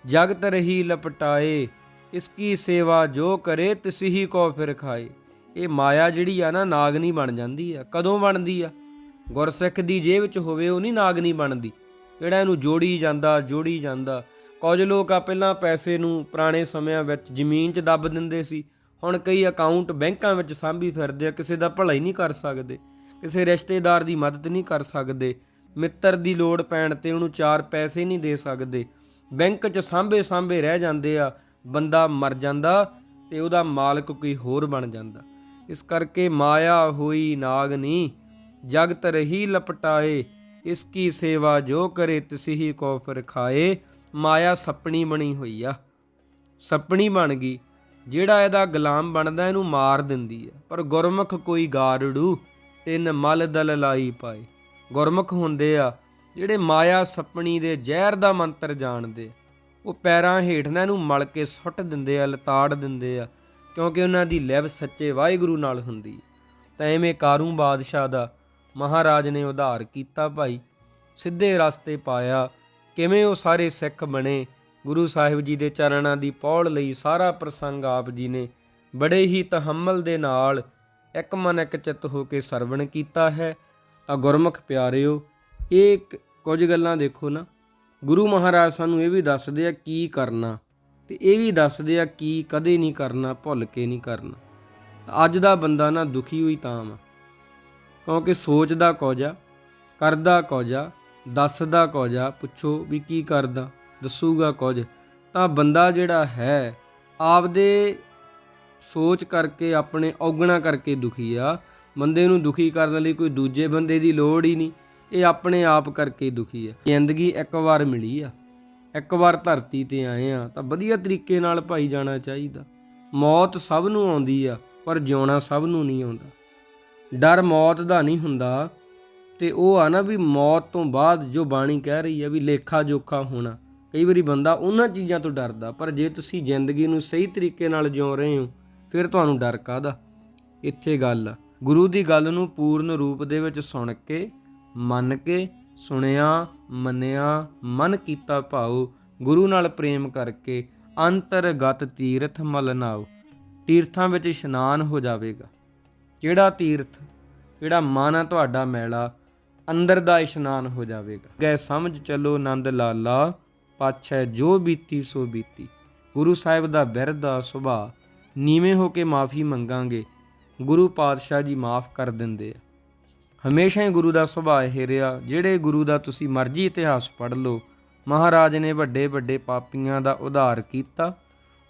ਜਗਤ ਰਹੀ ਲਪਟਾਏ, ਇਸ ਕੀ ਸੇਵਾ ਜੋ ਕਰੇ ਤਿਸਹੀ ਕੋ ਫਿਰ ਖਾਏ। ਇਹ ਮਾਇਆ ਜਿਹੜੀ ਆ ਨਾ ਨਾਗਨੀ ਬਣ ਜਾਂਦੀ ਆ। ਕਦੋਂ ਬਣਦੀ ਆ? ਗੁਰਸਿੱਖ ਦੀ ਜੇਬ ਵਿੱਚ ਹੋਵੇ, ਉਹ ਨਹੀਂ ਨਾਗਨੀ ਬਣਦੀ। ਜਿਹੜਾ ਇਹਨੂੰ ਜੋੜੀ ਜਾਂਦਾ ਜੋੜੀ ਜਾਂਦਾ। ਕੁਝ ਲੋਕ ਆ ਪਹਿਲਾਂ ਪੈਸੇ ਨੂੰ ਪੁਰਾਣੇ ਸਮਿਆਂ ਵਿੱਚ ਜ਼ਮੀਨ 'ਚ ਦੱਬ ਦਿੰਦੇ ਸੀ। ਹੁਣ ਕਈ ਅਕਾਊਂਟ ਬੈਂਕਾਂ ਵਿੱਚ ਸਾਂਭੀ ਫਿਰਦੇ ਆ, ਕਿਸੇ ਦਾ ਭਲਾ ਹੀ ਨਹੀਂ ਕਰ ਸਕਦੇ। ਕਿਸੇ ਰਿਸ਼ਤੇਦਾਰ ਦੀ ਮਦਦ ਨਹੀਂ ਕਰ ਸਕਦੇ, ਮਿੱਤਰ ਦੀ ਲੋੜ ਪੈਣ ਤੇ ਉਹਨੂੰ ਚਾਰ ਪੈਸੇ ਨਹੀਂ ਦੇ ਸਕਦੇ। ਬੈਂਕ 'ਚ ਸਾਂਭੇ ਸਾਂਭੇ ਰਹਿ ਜਾਂਦੇ ਆ, ਬੰਦਾ ਮਰ ਜਾਂਦਾ ਤੇ ਉਹਦਾ ਮਾਲਕ ਕੋਈ ਹੋਰ ਬਣ ਜਾਂਦਾ। ਇਸ ਕਰਕੇ ਮਾਇਆ ਹੋਈ ਨਾਗਨੀ ਜਗਤ ਰਹੀ ਲਪਟਾਏ, ਇਸ ਕੀ ਸੇਵਾ ਜੋ ਕਰੇ ਤਿਸਹੀ ਕੋ ਫਿਰ ਖਾਏ। ਮਾਇਆ ਸੱਪਣੀ ਬਣੀ ਹੋਈ ਆ, ਸੱਪਣੀ ਬਣ ਗਈ, ਜਿਹੜਾ ਇਹਦਾ ਗੁਲਾਮ ਬਣਦਾ ਇਹਨੂੰ ਮਾਰ ਦਿੰਦੀ ਆ, ਪਰ ਗੁਰਮੁਖ ਕੋਈ ਗਾਰੜੂ ਤਿੰਨ ਮਲ ਦਲ ਲਾਈ ਪਾਏ। ਗੁਰਮੁਖ ਹੁੰਦੇ ਆ, ਜਿਹੜੇ ਮਾਇਆ ਸੱਪਣੀ ਦੇ ਜ਼ਹਿਰ ਦਾ ਮੰਤਰ ਜਾਣਦੇ। ਉਹ ਪੈਰਾਂ ਹੇਠਨਾਂ ਨੂੰ ਮਲ ਕੇ ਸੁੱਟ ਦਿੰਦੇ ਆ, ਲਤਾੜ ਦਿੰਦੇ ਆ, ਕਿਉਂਕਿ ਉਹਨਾਂ ਦੀ ਲੈਵ ਸੱਚੇ ਵਾਹਿਗੁਰੂ ਨਾਲ ਹੁੰਦੀ। ਤਾਂ ਐਵੇਂ ਕਾਰੂ ਬਾਦਸ਼ਾਹ ਦਾ ਮਹਾਰਾਜ ਨੇ ਉਧਾਰ ਕੀਤਾ ਭਾਈ। ਸਿੱਧੇ ਰਸਤੇ ਪਾਇਆ, ਕਿਵੇਂ ਉਹ ਸਾਰੇ ਸਿੱਖ ਬਣੇ। ਗੁਰੂ ਸਾਹਿਬ ਜੀ ਦੇ ਚਰਨਾਂ ਦੀ ਪੌੜ ਲਈ ਸਾਰਾ ਪ੍ਰਸੰਗ ਆਪ ਜੀ ਨੇ ਬੜੇ ਹੀ ਤਹਮਲ ਦੇ ਨਾਲ ਇੱਕ ਮਨ ਇੱਕ ਚਿੱਤ ਹੋ ਕੇ ਸਰਵਣ ਕੀਤਾ ਹੈ। ਤਾਂ ਗੁਰਮੁਖ ਪਿਆਰਿਓ, ਇਹ ਕ- ਕੁਝ ਗੱਲਾਂ ਦੇਖੋ ਨਾ। ਗੁਰੂ ਮਹਾਰਾਜ ਸਾਨੂੰ ਇਹ ਵੀ ਦੱਸਦੇ ਆ ਕੀ ਕਰਨਾ ਤੇ ਇਹ ਵੀ ਦੱਸਦੇ ਆ ਕੀ ਕਦੇ ਨਹੀਂ ਕਰਨਾ, ਭੁੱਲ ਕੇ ਨਹੀਂ ਕਰਨਾ। ਅੱਜ ਦਾ ਬੰਦਾ ਨਾ ਦੁਖੀ ਹੋਈ ਤਾਂ ਵਾ। ਕਿਉਂਕਿ ਸੋਚਦਾ ਕੁਝ ਕਰਦਾ ਕੁਝ ਦੱਸਦਾ ਕੁਝ ਪੁੱਛੋ ਵੀ ਕੀ ਕਰਦਾ, ਦੱਸੂਗਾ ਕੁਝ। ਤਾਂ ਬੰਦਾ ਜਿਹੜਾ ਹੈ, ਆਪਦੇ ਸੋਚ ਕਰਕੇ, ਆਪਣੇ ਔਗਣਾ ਕਰਕੇ ਦੁਖੀ ਆ। ਬੰਦੇ ਨੂੰ ਦੁਖੀ ਕਰਨ ਲਈ ਕੋਈ ਦੂਜੇ ਬੰਦੇ ਦੀ ਲੋੜ ਹੀ ਨਹੀਂ। ਇਹ ਆਪਣੇ ਆਪ ਕਰਕੇ ਦੁਖੀ ਆ। ਜ਼ਿੰਦਗੀ ਇੱਕ ਵਾਰ ਮਿਲੀ ਆ। ਇੱਕ ਵਾਰ ਧਰਤੀ ਤੇ ਆਏ ਆ ਤਾਂ ਵਧੀਆ ਤਰੀਕੇ ਨਾਲ ਭਾਈ ਜਾਣਾ ਚਾਹੀਦਾ। ਮੌਤ ਸਭ ਨੂੰ ਆਉਂਦੀ ਆ, ਪਰ ਜਿਉਣਾ ਸਭ ਨੂੰ ਨਹੀਂ ਆਉਂਦਾ। ਡਰ ਮੌਤ ਦਾ ਨਹੀਂ ਹੁੰਦਾ। ਤੇ ਉਹ ਆ ਨਾ ਵੀ ਮੌਤ ਤੋਂ ਬਾਅਦ ਜੋ ਬਾਣੀ ਕਹਿ ਰਹੀ ਆ ਵੀ ਲੇਖਾ ਜੋਖਾ ਹੋਣਾ। ਕਈ ਵਾਰੀ ਬੰਦਾ ਉਹਨਾਂ ਚੀਜ਼ਾਂ ਤੋਂ ਡਰਦਾ, ਪਰ ਜੇ ਤੁਸੀਂ ਜ਼ਿੰਦਗੀ ਨੂੰ ਸਹੀ ਤਰੀਕੇ ਨਾਲ ਜਿਉ ਰਹੇ ਹੋ ਫਿਰ ਤੁਹਾਨੂੰ ਡਰ ਕਾਹਦਾ? ਇੱਥੇ ਗੱਲ। ਗੁਰੂ ਦੀ ਗੱਲ ਨੂੰ ਪੂਰਨ ਰੂਪ ਦੇ ਵਿੱਚ ਸੁਣ ਕੇ, ਮੰਨ ਕੇ, ਸੁਣਿਆ, ਮੰਨਿਆ, ਮਨ ਕੀਤਾ ਭਾਉ, ਗੁਰੂ ਨਾਲ ਪ੍ਰੇਮ ਕਰਕੇ ਅੰਤਰਗਤ ਤੀਰਥ ਮਲਨਾਓ ਤੀਰਥਾਂ ਵਿੱਚ ਇਸ਼ਨਾਨ ਹੋ ਜਾਵੇਗਾ। ਕਿਹੜਾ ਤੀਰਥ? ਜਿਹੜਾ ਮਨ ਆ ਤੁਹਾਡਾ ਮੈਲਾ? ਅੰਦਰ ਦਾ ਇਸ਼ਨਾਨ ਹੋ ਜਾਵੇਗਾ। ਗਏ ਸਮਝ ਚੱਲੋ ਆਨੰਦ ਲਾਲਾ, ਪਾਛੈ ਜੋ ਬੀਤੀ ਸੋ ਬੀਤੀ। ਗੁਰੂ ਸਾਹਿਬ ਦਾ ਬਿਰਦਾ ਸੁਭਾ ਨੀਵੇਂ ਹੋ ਕੇ ਮਾਫੀ ਮੰਗਾਂਗੇ, ਗੁਰੂ ਪਾਤਸ਼ਾਹ ਜੀ ਮਾਫ ਕਰ ਦਿੰਦੇ ਆ। ਹਮੇਸ਼ਾ ਹੀ ਗੁਰੂ ਦਾ ਸੁਭਾਅ ਇਹ ਰਿਹਾ, ਜਿਹੜੇ ਗੁਰੂ ਦਾ ਤੁਸੀਂ ਮਰਜ਼ੀ ਇਤਿਹਾਸ ਪੜ੍ਹ ਲਓ, ਮਹਾਰਾਜ ਨੇ ਵੱਡੇ ਵੱਡੇ ਪਾਪੀਆਂ ਦਾ ਉਧਾਰ ਕੀਤਾ,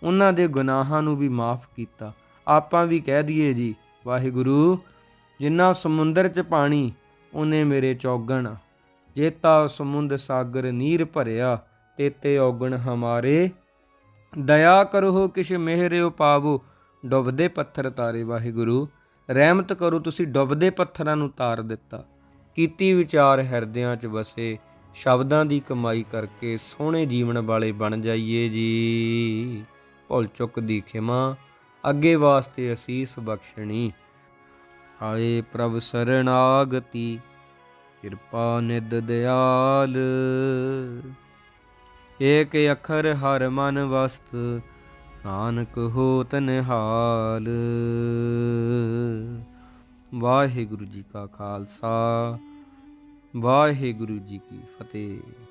ਉਹਨਾਂ ਦੇ ਗੁਨਾਹਾਂ ਨੂੰ ਵੀ ਮਾਫ ਕੀਤਾ। ਆਪਾਂ ਵੀ ਕਹਿ ਦਈਏ ਜੀ, ਵਾਹਿਗੁਰੂ, ਜਿੰਨਾ ਸਮੁੰਦਰ 'ਚ ਪਾਣੀ, ਉਹਨੇ ਮੇਰੇ ਚੌਗਣ। ਜੇਤਾ ਸਮੁੰਦ ਸਾਗਰ ਨੀਰ ਭਰਿਆ ਤੇਤੇ ਔਗਣ ਹਮਾਰੇ ਦਇਆ ਕਰੋ ਕਿਛ ਮਿਹਰਿਓ ਪਾਵੋ ਡੁੱਬਦੇ ਪੱਥਰ ਤਾਰੇ ਵਾਹਿਗੁਰੂ। ਰਹਿਮਤ ਕਰੋ ਤੁਸੀਂ ਡੁੱਬਦੇ ਪੱਥਰਾਂ ਨੂੰ ਤਾਰ ਦਿੱਤਾ। ਕੀਤੀ ਵਿਚਾਰ ਹਿਰਦਿਆਂ 'ਚ ਵਸੇ, ਸ਼ਬਦਾਂ ਦੀ ਕਮਾਈ ਕਰਕੇ ਸੋਹਣੇ ਜੀਵਨ ਵਾਲੇ ਬਣ ਜਾਈਏ ਜੀ। ਭੁੱਲ ਚੁੱਕ ਦੀ ਖਿਮਾ, ਅੱਗੇ ਵਾਸਤੇ ਅਸੀਸ ਬਖਸ਼ਣੀ। ਹਾਏ ਪ੍ਰਭ ਸਰਣਾਗਤੀ, ਕਿਰਪਾ ਨਿਦ ਦਿਆਲ। ਏਕ ਅਖਰ ਹਰ ਮਨ ਵਸਤ, ਨਾਨਕ ਹੋ ਨਿਹਾਲ ਵਾਹਿਗੁਰੂ ਜੀ ਕਾ ਖਾਲਸਾ, ਵਾਹਿਗੁਰੂ ਜੀ ਕੀ ਫਤਿਹ।